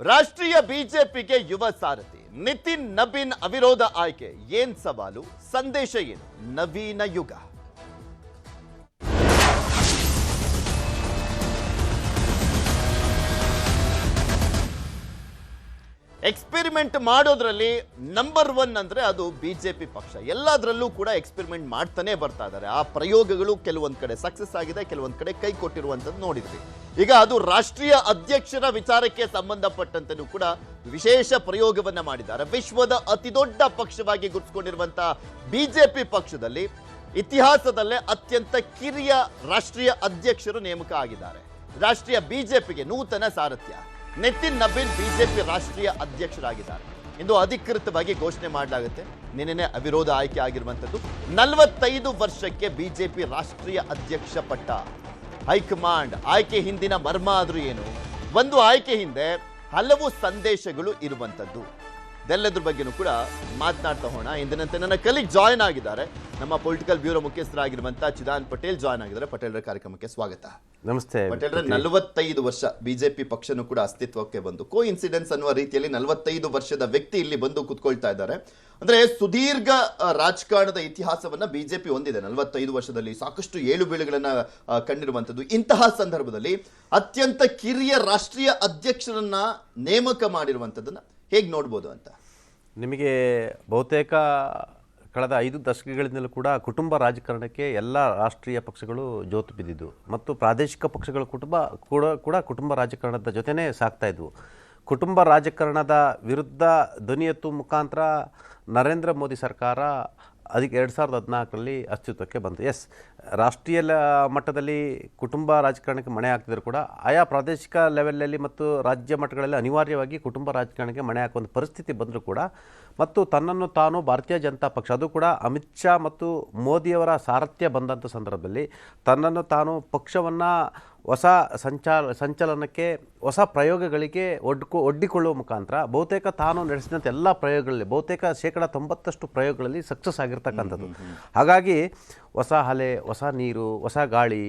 ರಾಷ್ಟ್ರೀಯ ಬಿಜೆಪಿಗೆ ಯುವ ಸಾರಥಿ ನಿತಿನ್ ನಬೀನ್ ಅವಿರೋಧ ಆಯ್ಕೆ ಏನ್ ಸವಾಲು? ಸಂದೇಶ ಏನು? ನವೀನ ಯುಗ. ಎಕ್ಸ್ಪೆರಿಮೆಂಟ್ ಮಾಡೋದ್ರಲ್ಲಿ ನಂಬರ್ ಒನ್ ಅಂದರೆ ಅದು ಬಿ ಜೆ ಪಿ ಪಕ್ಷ. ಎಲ್ಲದರಲ್ಲೂ ಕೂಡ ಎಕ್ಸ್ಪೆರಿಮೆಂಟ್ ಮಾಡ್ತಾನೆ ಬರ್ತಾ ಇದ್ದಾರೆ. ಆ ಪ್ರಯೋಗಗಳು ಕೆಲವೊಂದು ಕಡೆ ಸಕ್ಸಸ್ ಆಗಿದೆ, ಕೆಲವೊಂದು ಕಡೆ ಕೈ ಕೊಟ್ಟಿರುವಂಥದ್ದು ನೋಡಿದ್ವಿ. ಈಗ ಅದು ರಾಷ್ಟ್ರೀಯ ಅಧ್ಯಕ್ಷರ ವಿಚಾರಕ್ಕೆ ಸಂಬಂಧಪಟ್ಟಂತೆಯೂ ಕೂಡ ವಿಶೇಷ ಪ್ರಯೋಗವನ್ನು ಮಾಡಿದ್ದಾರೆ. ವಿಶ್ವದ ಅತಿ ದೊಡ್ಡ ಪಕ್ಷವಾಗಿ ಗುರುತಿಸಿಕೊಂಡಿರುವಂತಹ ಪಿ ಪಕ್ಷದಲ್ಲಿ ಇತಿಹಾಸದಲ್ಲೇ ಅತ್ಯಂತ ಕಿರಿಯ ರಾಷ್ಟ್ರೀಯ ಅಧ್ಯಕ್ಷರು ನೇಮಕ ಆಗಿದ್ದಾರೆ. ರಾಷ್ಟ್ರೀಯ ಬಿಜೆಪಿಗೆ ನೂತನ ಸಾರಥ್ಯ. ನಿತಿನ್ ನಬೀನ್ ಬಿಜೆಪಿ ರಾಷ್ಟ್ರೀಯ ಅಧ್ಯಕ್ಷರಾಗಿದ್ದಾರೆ. ಇಂದು ಅಧಿಕೃತವಾಗಿ ಘೋಷಣೆ ಮಾಡಲಾಗುತ್ತೆ. ನಿನ್ನೆ ಅವಿರೋಧ ಆಯ್ಕೆ ಆಗಿರುವಂಥದ್ದು. ನಲವತ್ತೈದು ವರ್ಷಕ್ಕೆ ಬಿಜೆಪಿ ರಾಷ್ಟ್ರೀಯ ಅಧ್ಯಕ್ಷ ಪಟ್ಟ. ಹೈಕಮಾಂಡ್ ಆಯ್ಕೆ ಹಿಂದಿನ ಮರ್ಮ ಆದರೂ ಏನು? ಒಂದು ಆಯ್ಕೆ ಹಿಂದೆ ಹಲವು ಸಂದೇಶಗಳು ಇರುವಂಥದ್ದು. ಇದೆಲ್ಲದ್ರ ಬಗ್ಗೆನೂ ಕೂಡ ಮಾತನಾಡ್ತಾ ಹೋಣ ಇಂದಿನಂತೆ ನನ್ನ ಕಲಿಗ್ ಜಾಯ್ನ್ ಆಗಿದ್ದಾರೆ. ನಮ್ಮ ಪೊಲಿಟಿಕಲ್ ಬ್ಯೂರೋ ಮುಖ್ಯಸ್ಥರಾಗಿರುವಂತಹ ಚಿದಾನ್ ಪಟೇಲ್ ಜಾಯ್ನ್ ಆಗಿದ್ದಾರೆ. ಪಟೇಲ್ರ ಕಾರ್ಯಕ್ರಮಕ್ಕೆ ಸ್ವಾಗತ. ನಮಸ್ತೆ. ಪಟೇಲ್ರ ನಲವತ್ತೈದು ವರ್ಷ ಬಿಜೆಪಿ ಪಕ್ಷನೂ ಕೂಡ ಅಸ್ತಿತ್ವಕ್ಕೆ ಬಂದು ಕೋ ಇನ್ಸಿಡೆನ್ಸ್ ಅನ್ನುವ ರೀತಿಯಲ್ಲಿ ನಲವತ್ತೈದು ವರ್ಷದ ವ್ಯಕ್ತಿ ಇಲ್ಲಿ ಬಂದು ಕುತ್ಕೊಳ್ತಾ ಇದ್ದಾರೆ. ಅಂದ್ರೆ ಸುದೀರ್ಘ ರಾಜಕಾರಣದ ಇತಿಹಾಸವನ್ನ ಬಿಜೆಪಿ ಹೊಂದಿದೆ. ನಲವತ್ತೈದು ವರ್ಷದಲ್ಲಿ ಸಾಕಷ್ಟು ಏಳು ಬೀಳುಗಳನ್ನ ಕಂಡಿರುವಂತದ್ದು ಇಂತಹ ಸಂದರ್ಭದಲ್ಲಿ ಅತ್ಯಂತ ಕಿರಿಯ ರಾಷ್ಟ್ರೀಯ ಅಧ್ಯಕ್ಷರನ್ನ ನೇಮಕ ಮಾಡಿರುವಂತದ್ದನ್ನ ಹೇಗ್ ನೋಡ್ಬೋದು ಅಂತ? ನಿಮಗೆ ಬಹುತೇಕ ಕಳೆದ ಐದು ದಶಕಗಳಿಂದಲೂ ಕೂಡ ಕುಟುಂಬ ರಾಜಕಾರಣಕ್ಕೆ ಎಲ್ಲ ರಾಷ್ಟ್ರೀಯ ಪಕ್ಷಗಳು ಜೋತು ಬಿದ್ದಿದ್ದು ಮತ್ತು ಪ್ರಾದೇಶಿಕ ಪಕ್ಷಗಳ ಕುಟುಂಬ ಕೂಡ ಕೂಡ ಕುಟುಂಬ ರಾಜಕಾರಣದ ಜೊತೆನೇ ಸಾಕ್ತಾ ಇದ್ವು. ಕುಟುಂಬ ರಾಜಕಾರಣದ ವಿರುದ್ಧ ಧ್ವನಿ ಎತ್ತು ಮುಖಾಂತರ ನರೇಂದ್ರ ಮೋದಿ ಸರ್ಕಾರ ಅದಕ್ಕೆ ಎರಡು ಸಾವಿರದ ಹದಿನಾಲ್ಕರಲ್ಲಿ ಅಸ್ತಿತ್ವಕ್ಕೆ ಬಂತು. ಎಸ್ ರಾಷ್ಟ್ರೀಯ ಮಟ್ಟದಲ್ಲಿ ಕುಟುಂಬ ರಾಜಕಾರಣಕ್ಕೆ ಮಣೆ ಹಾಕಿದ್ರು ಕೂಡ ಆಯಾ ಪ್ರಾದೇಶಿಕ ಲೆವೆಲಲ್ಲಿ ಮತ್ತು ರಾಜ್ಯ ಮಟ್ಟಗಳಲ್ಲಿ ಅನಿವಾರ್ಯವಾಗಿ ಕುಟುಂಬ ರಾಜಕಾರಣಕ್ಕೆ ಮಣೆ ಹಾಕುವಂಥ ಪರಿಸ್ಥಿತಿ ಬಂದರೂ ಕೂಡ ಮತ್ತು ತನ್ನನ್ನು ತಾನು ಭಾರತೀಯ ಜನತಾ ಪಕ್ಷ, ಅದು ಕೂಡ ಅಮಿತ್ ಶಾ ಮತ್ತು ಮೋದಿಯವರ ಸಾರಥ್ಯ ಬಂದಂಥ ಸಂದರ್ಭದಲ್ಲಿ ತನ್ನನ್ನು ತಾನು ಪಕ್ಷವನ್ನು ಹೊಸ ಸಂಚಾಲ ಸಂಚಲನಕ್ಕೆ ಹೊಸ ಪ್ರಯೋಗಗಳಿಗೆ ಒಡ್ಕೊ ಒಡ್ಡಿಕೊಳ್ಳುವ ಮುಖಾಂತರ ಬಹುತೇಕ ತಾನು ನಡೆಸಿದಂಥ ಎಲ್ಲ ಪ್ರಯೋಗಗಳಲ್ಲಿ ಬಹುತೇಕ ಶೇಕಡ ತೊಂಬತ್ತಷ್ಟು ಪ್ರಯೋಗಗಳಲ್ಲಿ ಸಕ್ಸಸ್ ಆಗಿರ್ತಕ್ಕಂಥದ್ದು. ಹಾಗಾಗಿ ಹೊಸ ಅಲೆ ಹೊಸ ನೀರು ಹೊಸ ಗಾಳಿ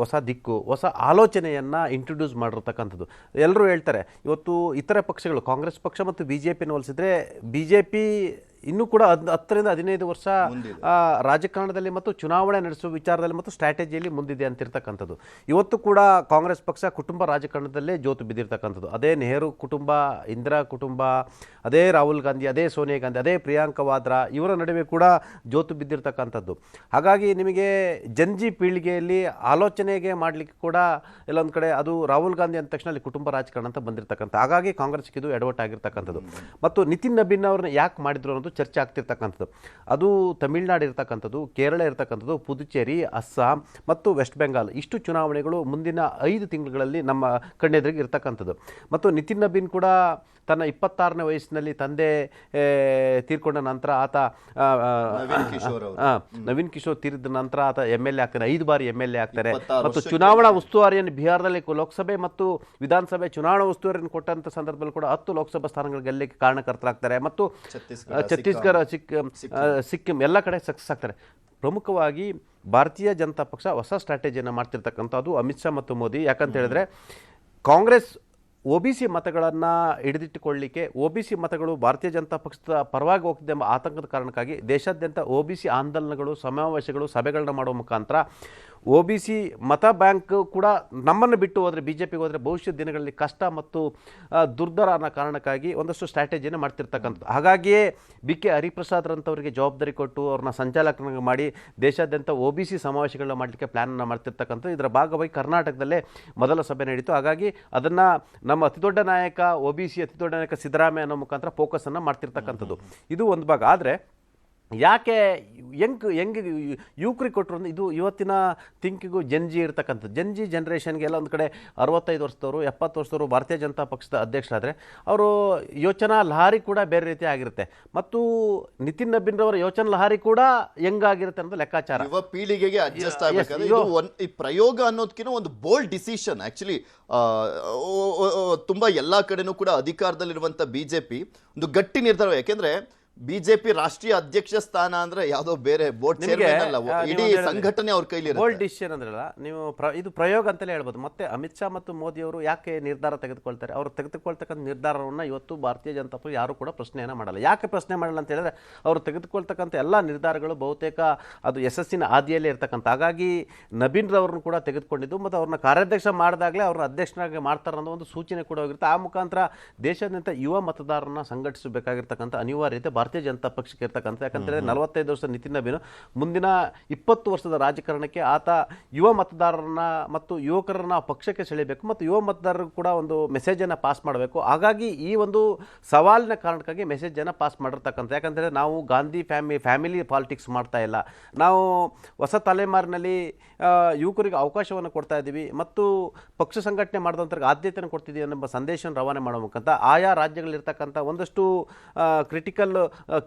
ಹೊಸ ದಿಕ್ಕು ಹೊಸ ಆಲೋಚನೆಯನ್ನು ಇಂಟ್ರೊಡ್ಯೂಸ್ ಮಾಡಿರ್ತಕ್ಕಂಥದ್ದು. ಎಲ್ಲರೂ ಹೇಳ್ತಾರೆ ಇವತ್ತು ಇತರ ಪಕ್ಷಗಳು ಕಾಂಗ್ರೆಸ್ ಪಕ್ಷ ಮತ್ತು ಬಿ ಜೆ ಪಿನ ಹೋಲಿಸಿದ್ರೆ ಬಿ ಜೆ ಪಿ ಇನ್ನೂ ಕೂಡ ಹದ್ ಹತ್ತರಿಂದ ಹದಿನೈದು ವರ್ಷ ರಾಜಕಾರಣದಲ್ಲಿ ಮತ್ತು ಚುನಾವಣೆ ನಡೆಸುವ ವಿಚಾರದಲ್ಲಿ ಮತ್ತು ಸ್ಟ್ರಾಟಜಿಯಲ್ಲಿ ಮುಂದಿದೆ ಅಂತಿರ್ತಕ್ಕಂಥದ್ದು. ಇವತ್ತು ಕೂಡ ಕಾಂಗ್ರೆಸ್ ಪಕ್ಷ ಕುಟುಂಬ ರಾಜಕಾರಣದಲ್ಲೇ ಜೋತು ಬಿದ್ದಿರ್ತಕ್ಕಂಥದ್ದು. ಅದೇ ನೆಹರು ಕುಟುಂಬ ಇಂದಿರಾ ಕುಟುಂಬ ಅದೇ ರಾಹುಲ್ ಗಾಂಧಿ ಅದೇ ಸೋನಿಯಾ ಗಾಂಧಿ ಅದೇ ಪ್ರಿಯಾಂಕಾ ವಾದ್ರಾ ಇವರ ನಡುವೆ ಕೂಡ ಜೋತು ಬಿದ್ದಿರ್ತಕ್ಕಂಥದ್ದು. ಹಾಗಾಗಿ ನಿಮಗೆ ಜಂಜಿ ಪೀಳಿಗೆಯಲ್ಲಿ ಆಲೋಚನೆಗೆ ಮಾಡಲಿಕ್ಕೆ ಕೂಡ ಎಲ್ಲೊಂದು ಕಡೆ ಅದು ರಾಹುಲ್ ಗಾಂಧಿ ಅಂದ ತಕ್ಷಣ ಅಲ್ಲಿ ಕುಟುಂಬ ರಾಜಕಾರಣ ಅಂತ ಬಂದಿರತಕ್ಕಂಥ, ಹಾಗಾಗಿ ಕಾಂಗ್ರೆಸ್ಗೆ ಇದು ಎಡವಟ್ಟಾಗಿರ್ತಕ್ಕಂಥದ್ದು ಮತ್ತು ನಿತಿನ್ ನಬೀನ್ ಅವ್ರನ್ನ ಯಾಕೆ ಮಾಡಿದ್ರು ಅನ್ನೋದು ಚರ್ಚೆ ಆಗ್ತಿರ್ತಕ್ಕಂಥದ್ದು. ಅದು ತಮಿಳ್ನಾಡು ಇರ್ತಕ್ಕಂಥದ್ದು, ಕೇರಳ ಇರ್ತಕ್ಕಂಥದ್ದು, ಪುದುಚೇರಿ, ಅಸ್ಸಾಂ ಮತ್ತು ವೆಸ್ಟ್ ಬೆಂಗಾಲ್ ಇಷ್ಟು ಚುನಾವಣೆಗಳು ಮುಂದಿನ ಐದು ತಿಂಗಳಲ್ಲಿ ನಮ್ಮ ಕಣ್ಣೆದುರಿಗೆ ಇರ್ತಕ್ಕಂಥದ್ದು. ಮತ್ತು ನಿತಿನ್ ನಬೀನ್ ಕೂಡ ತನ್ನ ಇಪ್ಪತ್ತಾರನೇ ವಯಸ್ಸಿನಲ್ಲಿ ತಂದೆ ತೀರ್ಕೊಂಡ ನಂತರ ಆತ ನವೀನ್ ಕಿಶೋರ್ ಅವರು. ಆ, ನವೀನ್ ಕಿಶೋರ್ ತೀರಿದ ನಂತರ ಆತ ಎಂ ಎಲ್ ಎ ಆಗ್ತಾನೆ ಐದು ಬಾರಿ ಎಂ ಎಲ್ ಎ ಆಗ್ತಾರೆ. ಮತ್ತು ಚುನಾವಣಾ ಉಸ್ತುವಾರಿಯನ್ನು ಬಿಹಾರದಲ್ಲಿ ಲೋಕಸಭೆ ಮತ್ತು ವಿಧಾನಸಭೆ ಚುನಾವಣಾ ಉಸ್ತುವಾರಿಯನ್ನು ಕೊಟ್ಟಂತ ಸಂದರ್ಭದಲ್ಲಿ ಕೂಡ ಹತ್ತು ಲೋಕಸಭಾ ಸ್ಥಾನಗಳ ಗೆಲ್ಲಕ್ಕೆ ಕಾರಣಕರ್ತರಾಗ್ತಾರೆ. ಮತ್ತು ಛತ್ತೀಸ್ಗಢ, ಸಿಕ್ ಛತ್ತೀಸ್ಗಢ ಸಿಕ್ಕಿಂ. ಸಿಕ್ಕಿಂ. ಎಲ್ಲ ಕಡೆ ಸಕ್ಸಸ್ ಆಗ್ತಾರೆ. ಪ್ರಮುಖವಾಗಿ ಭಾರತೀಯ ಜನತಾ ಪಕ್ಷ ಹೊಸ ಸ್ಟ್ರಾಟಜಿಯನ್ನು ಮಾಡ್ತಿರ್ತಕ್ಕಂಥದ್ದು ಅಮಿತ್ ಶಾ ಮತ್ತು ಮೋದಿ. ಯಾಕಂತ ಹೇಳಿದ್ರೆ ಕಾಂಗ್ರೆಸ್ ಒ ಬಿ ಸಿ ಮತಗಳನ್ನು ಹಿಡಿದಿಟ್ಟುಕೊಳ್ಳಿಕ್ಕೆ ಒ ಬಿ ಸಿ ಮತಗಳು ಭಾರತೀಯ ಜನತಾ ಪಕ್ಷದ ಪರವಾಗಿ ಹೋಗ್ತಿದೆ ಎಂಬ ಆತಂಕದ ಕಾರಣಕ್ಕಾಗಿ ದೇಶಾದ್ಯಂತ ಒ ಬಿ ಸಿ ಆಂದೋಲನಗಳು, ಸಮಾವೇಶಗಳು, ಸಭೆಗಳನ್ನ ಮಾಡುವ ಮುಖಾಂತರ ಒ ಬಿ ಸಿ ಮತ ಬ್ಯಾಂಕ್ ಕೂಡ ನಮ್ಮನ್ನು ಬಿಟ್ಟು ಹೋದರೆ, ಬಿ ಜೆ ಪಿಗೆ ಹೋದರೆ ಭವಿಷ್ಯದ ದಿನಗಳಲ್ಲಿ ಕಷ್ಟ ಮತ್ತು ದುರ್ದರ ಅನ್ನೋ ಕಾರಣಕ್ಕಾಗಿ ಒಂದಷ್ಟು ಸ್ಟ್ರಾಟಜಿಯನ್ನು ಮಾಡ್ತಿರ್ತಕ್ಕಂಥದ್ದು. ಹಾಗಾಗಿಯೇ ಬಿ ಕೆ ಹರಿಪ್ರಸಾದ್ರಂಥವರಿಗೆ ಜವಾಬ್ದಾರಿ ಕೊಟ್ಟು ಅವ್ರನ್ನ ಸಂಚಾಲಕನಾಗಿ ಮಾಡಿ ದೇಶಾದ್ಯಂತ ಒ ಬಿ ಸಿ ಸಮಾವೇಶಗಳನ್ನ ಮಾಡಲಿಕ್ಕೆ ಪ್ಲ್ಯಾನನ್ನು ಮಾಡ್ತಿರ್ತಕ್ಕಂಥದ್ದು. ಇದರ ಭಾಗವಾಗಿ ಕರ್ನಾಟಕದಲ್ಲೇ ಮೊದಲ ಸಭೆ ನಡೀತು. ಹಾಗಾಗಿ ಅದನ್ನು ನಮ್ಮ ಅತಿದೊಡ್ಡ ನಾಯಕ, ಒ ಬಿ ಸಿ ಅತಿದೊಡ್ಡ ನಾಯಕ ಸಿದ್ದರಾಮಯ್ಯ ಅನ್ನೋ ಮುಖಾಂತರ ಫೋಕಸನ್ನು ಮಾಡ್ತಿರ್ತಕ್ಕಂಥದ್ದು. ಇದು ಒಂದು ಭಾಗ. ಆದರೆ ಯಾಕೆ ಯಂಗ್ ಯಂಗ್ ಯುವಕರಿಗೆ ಕೊಟ್ಟರು ಅಂದ್ರೆ ಇದು ಇವತ್ತಿನ ಥಿಂಕಿಗೂ ಜನ್ಜಿ ಇರ್ತಕ್ಕಂಥ ಜನ್ಜಿ ಜನ್ರೇಷನ್ಗೆಲ್ಲ ಒಂದು ಕಡೆ ಅರವತ್ತೈದು ವರ್ಷದವರು ಎಪ್ಪತ್ತು ವರ್ಷದವರು ಭಾರತೀಯ ಜನತಾ ಪಕ್ಷದ ಅಧ್ಯಕ್ಷರಾದರೆ ಅವರು ಯೋಚನಾ ಲಹಾರಿ ಕೂಡ ಬೇರೆ ರೀತಿ ಆಗಿರುತ್ತೆ. ಮತ್ತು ನಿತಿನ್ ನಬ್ಬಿನ್ರವರ ಯೋಚನಾ ಲಹಾರಿ ಕೂಡ ಯಂಗ್ ಆಗಿರುತ್ತೆ ಅನ್ನೋದು ಲೆಕ್ಕಾಚಾರ. ಯುವ ಪೀಳಿಗೆಗೆ ಅಡ್ಜಸ್ಟ್ ಆಗ್ಬೇಕಾದ್ರೆ ಇದು ಒಂದ್ ಈ ಪ್ರಯೋಗ ಅನ್ನೋದಕ್ಕಿಂತ ಒಂದು ಬೋಲ್ಡ್ ಡಿಸಿಷನ್ ಆ್ಯಕ್ಚುಲಿ ತುಂಬ ಎಲ್ಲ ಕಡೆನೂ ಕೂಡ ಅಧಿಕಾರದಲ್ಲಿರುವಂಥ ಬಿ ಜೆ ಪಿ ಒಂದು ಗಟ್ಟಿ ನಿರ್ಧಾರ. ಯಾಕೆಂದ್ರೆ ಬಿಜೆಪಿ ರಾಷ್ಟ್ರೀಯ ಅಧ್ಯಕ್ಷ ಸ್ಥಾನ ಅಂದ್ರೆ ಯಾವ್ದೋ ಬೇರೆ ಬೋರ್ಡ್ ಅಲ್ಲ ಇಡೀ. ಸಂಘಟನೆ ಅವ್ರ ಕೈಲಿ ಬೋಲ್ಡ್ ಡಿಸಿಷನ್ ಅಂದ್ರಲ್ಲ ನೀವು ಪ್ರ ಇದು ಪ್ರಯೋಗ ಅಂತಲೇ ಹೇಳ್ಬೋದು. ಮತ್ತೆ ಅಮಿತ್ ಶಾ ಮತ್ತು ಮೋದಿ ಅವರು ಯಾಕೆ ನಿರ್ಧಾರ ತೆಗೆದುಕೊಳ್ತಾರೆ? ಅವರು ತೆಗೆದುಕೊಳ್ತಕ್ಕಂಥ ನಿರ್ಧಾರವನ್ನು ಇವತ್ತು ಭಾರತೀಯ ಜನತಾ ಪಕ್ಷ ಯಾರು ಕೂಡ ಪ್ರಶ್ನೆಯನ್ನು ಮಾಡಲ್ಲ. ಯಾಕೆ ಪ್ರಶ್ನೆ ಮಾಡಲ್ಲ ಅಂತ ಹೇಳಿದ್ರೆ ಅವರು ತೆಗೆದುಕೊಳ್ತಕ್ಕಂಥ ಎಲ್ಲ ನಿರ್ಧಾರಗಳು ಬಹುತೇಕ ಅದು ಯಶಸ್ಸಿನ ಹಾದಿಯಲ್ಲೇ ಇರ್ತಕ್ಕಂಥ. ಹಾಗಾಗಿ ನಬೀನ್ ರವ್ರನ್ನ ಕೂಡ ತೆಗೆದುಕೊಂಡಿದ್ದು ಮತ್ತು ಅವ್ರನ್ನ ಕಾರ್ಯಾಧ್ಯಕ್ಷ ಮಾಡಿದಾಗಲೇ ಅವ್ರನ್ನ ಅಧ್ಯಕ್ಷನಾಗಿ ಮಾಡ್ತಾರೆ ಅನ್ನೋ ಒಂದು ಸೂಚನೆ ಕೂಡ ಹೋಗಿರುತ್ತೆ. ಆ ಮುಖಾಂತರ ದೇಶಾದ್ಯಂತ ಯುವ ಮತದಾರರನ್ನ ಸಂಘಟಿಸಬೇಕಾಗಿರ್ತಕ್ಕಂಥ ಅನಿವಾರ್ಯತೆ ಭಾರತೀಯ ಜನತಾ ಪಕ್ಷಕ್ಕೆ ಇರ್ತಕ್ಕಂಥ ಯಾಕಂತೇಳಿದ್ರೆ ನಲವತ್ತೈದು ವರ್ಷದ ನಿತಿನ್ ನಬೀನು ಮುಂದಿನ ಇಪ್ಪತ್ತು ವರ್ಷದ ರಾಜಕಾರಣಕ್ಕೆ ಆತ ಯುವ ಮತದಾರರನ್ನ ಮತ್ತು ಯುವಕರನ್ನ ಪಕ್ಷಕ್ಕೆ ಸೆಳೆಯಬೇಕು ಮತ್ತು ಯುವ ಮತದಾರರು ಕೂಡ ಒಂದು ಮೆಸೇಜನ್ನು ಪಾಸ್ ಮಾಡಬೇಕು. ಹಾಗಾಗಿ ಈ ಒಂದು ಸವಾಲಿನ ಕಾರಣಕ್ಕಾಗಿ ಮೆಸೇಜನ್ನು ಪಾಸ್ ಮಾಡಿರ್ತಕ್ಕಂಥ ಯಾಕಂದ್ರೆ ನಾವು ಗಾಂಧಿ ಫ್ಯಾಮಿ ಫ್ಯಾಮಿಲಿ ಪಾಲಿಟಿಕ್ಸ್ ಮಾಡ್ತಾ ಇಲ್ಲ. ನಾವು ಹೊಸ ತಲೆಮಾರಿನಲ್ಲಿ ಯುವಕರಿಗೆ ಅವಕಾಶವನ್ನು ಕೊಡ್ತಾ ಇದ್ದೀವಿ ಮತ್ತು ಪಕ್ಷ ಸಂಘಟನೆ ಮಾಡಿದಂಥವ್ರಿಗೆ ಆದ್ಯತೆಯನ್ನು ಕೊಡ್ತಿದ್ದೀವಿ ಅನ್ನೋ ಸಂದೇಶವನ್ನು ರವಾನೆ ಮಾಡೋ ಮುಖಾಂತರ ಆಯಾ ರಾಜ್ಯಗಳಿರ್ತಕ್ಕಂಥ ಒಂದಷ್ಟು ಕ್ರಿಟಿಕಲ್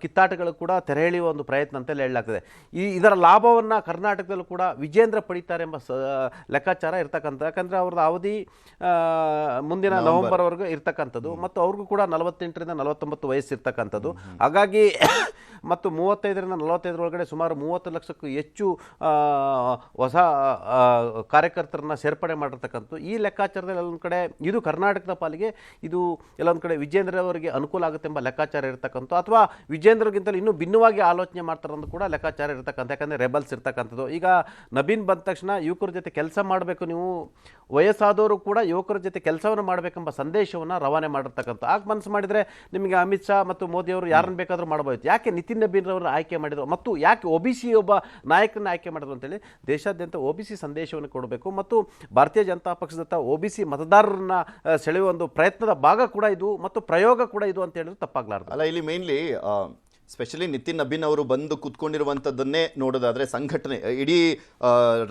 ಕಿತ್ತಾಟಗಳು ಕೂಡ ತೆರೆ ಎಳೆಯುವ ಒಂದು ಪ್ರಯತ್ನ ಅಂತಲೇ ಹೇಳಲಾಗ್ತದೆ. ಈ ಇದರ ಲಾಭವನ್ನು ಕರ್ನಾಟಕದಲ್ಲೂ ಕೂಡ ವಿಜೇಂದ್ರ ಪಡಿತಾರೆ ಎಂಬ ಸ ಲೆಕ್ಕಾಚಾರ ಇರ್ತಕ್ಕಂಥ ಯಾಕಂದರೆ ಅವ್ರದ್ದು ಅವಧಿ ಮುಂದಿನ ನವೆಂಬರ್ವರೆಗೂ ಇರ್ತಕ್ಕಂಥದ್ದು. ಮತ್ತು ಅವ್ರಿಗೂ ಕೂಡ ನಲವತ್ತೆಂಟರಿಂದ ನಲವತ್ತೊಂಬತ್ತು ವಯಸ್ಸು ಇರ್ತಕ್ಕಂಥದ್ದು. ಹಾಗಾಗಿ ಮತ್ತು ಮೂವತ್ತೈದರಿಂದ ನಲವತ್ತೈದರೊಳಗಡೆ ಸುಮಾರು ಮೂವತ್ತು ಲಕ್ಷಕ್ಕೂ ಹೆಚ್ಚು ಹೊಸ ಕಾರ್ಯಕರ್ತರನ್ನ ಸೇರ್ಪಡೆ ಮಾಡಿರ್ತಕ್ಕಂಥದ್ದು. ಈ ಲೆಕ್ಕಾಚಾರದಲ್ಲಿ ಎಲ್ಲೊಂದು ಕಡೆ ಇದು ಕರ್ನಾಟಕದ ಪಾಲಿಗೆ ಇದು ಎಲ್ಲೊಂದು ಕಡೆ ವಿಜೇಂದ್ರ ಅವರಿಗೆ ಅನುಕೂಲ ಆಗುತ್ತೆ ಎಂಬ ಲೆಕ್ಕಾಚಾರ ಇರತಕ್ಕಂಥ ಅಥವಾ ವಿಜೇಂದ್ರಗಿಂತಲೂ ಇನ್ನೂ ಭಿನ್ನವಾಗಿ ಆಲೋಚನೆ ಮಾಡ್ತಾರಂದು ಕೂಡ ಲೆಕ್ಕಾಚಾರ ಇರ್ತಕ್ಕಂಥ, ಯಾಕಂದರೆ ರೆಬಲ್ಸ್ ಇರ್ತಕ್ಕಂಥದ್ದು. ಈಗ ನಬೀನ್ ಬಂದ ತಕ್ಷಣ ಯುವಕರ ಜೊತೆ ಕೆಲಸ ಮಾಡಬೇಕು ನೀವು, ವಯಸ್ಸಾದವರು ಕೂಡ ಯುವಕರ ಜೊತೆ ಕೆಲಸವನ್ನು ಮಾಡಬೇಕೆಂಬ ಸಂದೇಶವನ್ನು ರವಾನೆ ಮಾಡಿರ್ತಕ್ಕಂಥ. ಆಗ ಮನಸ್ಸು ಮಾಡಿದರೆ ನಿಮಗೆ ಅಮಿತ್ ಶಾ ಮತ್ತು ಮೋದಿಯವರು ಯಾರನ್ನು ಬೇಕಾದರೂ ಮಾಡಬಹುದು. ಯಾಕೆ ನಿತಿನ್ ನಬೀನ್ ಅವರನ್ನು ಆಯ್ಕೆ ಮಾಡಿದರು ಮತ್ತು ಯಾಕೆ ಒ ಬಿ ಸಿ ಒಬ್ಬ ನಾಯಕನ ಆಯ್ಕೆ ಮಾಡಿದ್ರು ಅಂತೇಳಿ ದೇಶಾದ್ಯಂತ ಒ ಬಿ ಸಿ ಸಂದೇಶವನ್ನು ಕೊಡಬೇಕು ಮತ್ತು ಭಾರತೀಯ ಜನತಾ ಪಕ್ಷದತ್ತ ಒ ಬಿ ಸಿ ಮತದಾರರನ್ನ ಸೆಳೆಯುವ ಒಂದು ಪ್ರಯತ್ನದ ಭಾಗ ಕೂಡ ಇದು ಮತ್ತು ಪ್ರಯೋಗ ಕೂಡ ಇದು ಅಂತ ಹೇಳಿದ್ರೆ ತಪ್ಪಾಗ್ಲಾರ್ದು. ಅಲ್ಲ, ಇಲ್ಲಿ ಮೇನ್ಲಿ ಸ್ಪೆಷಲಿ ನಿತಿನ್ ನಬೀನ್ ಅವರು ಬಂದು ಕುತ್ಕೊಂಡಿರುವಂಥದ್ದನ್ನೇ ನೋಡೋದಾದರೆ ಸಂಘಟನೆ, ಇಡೀ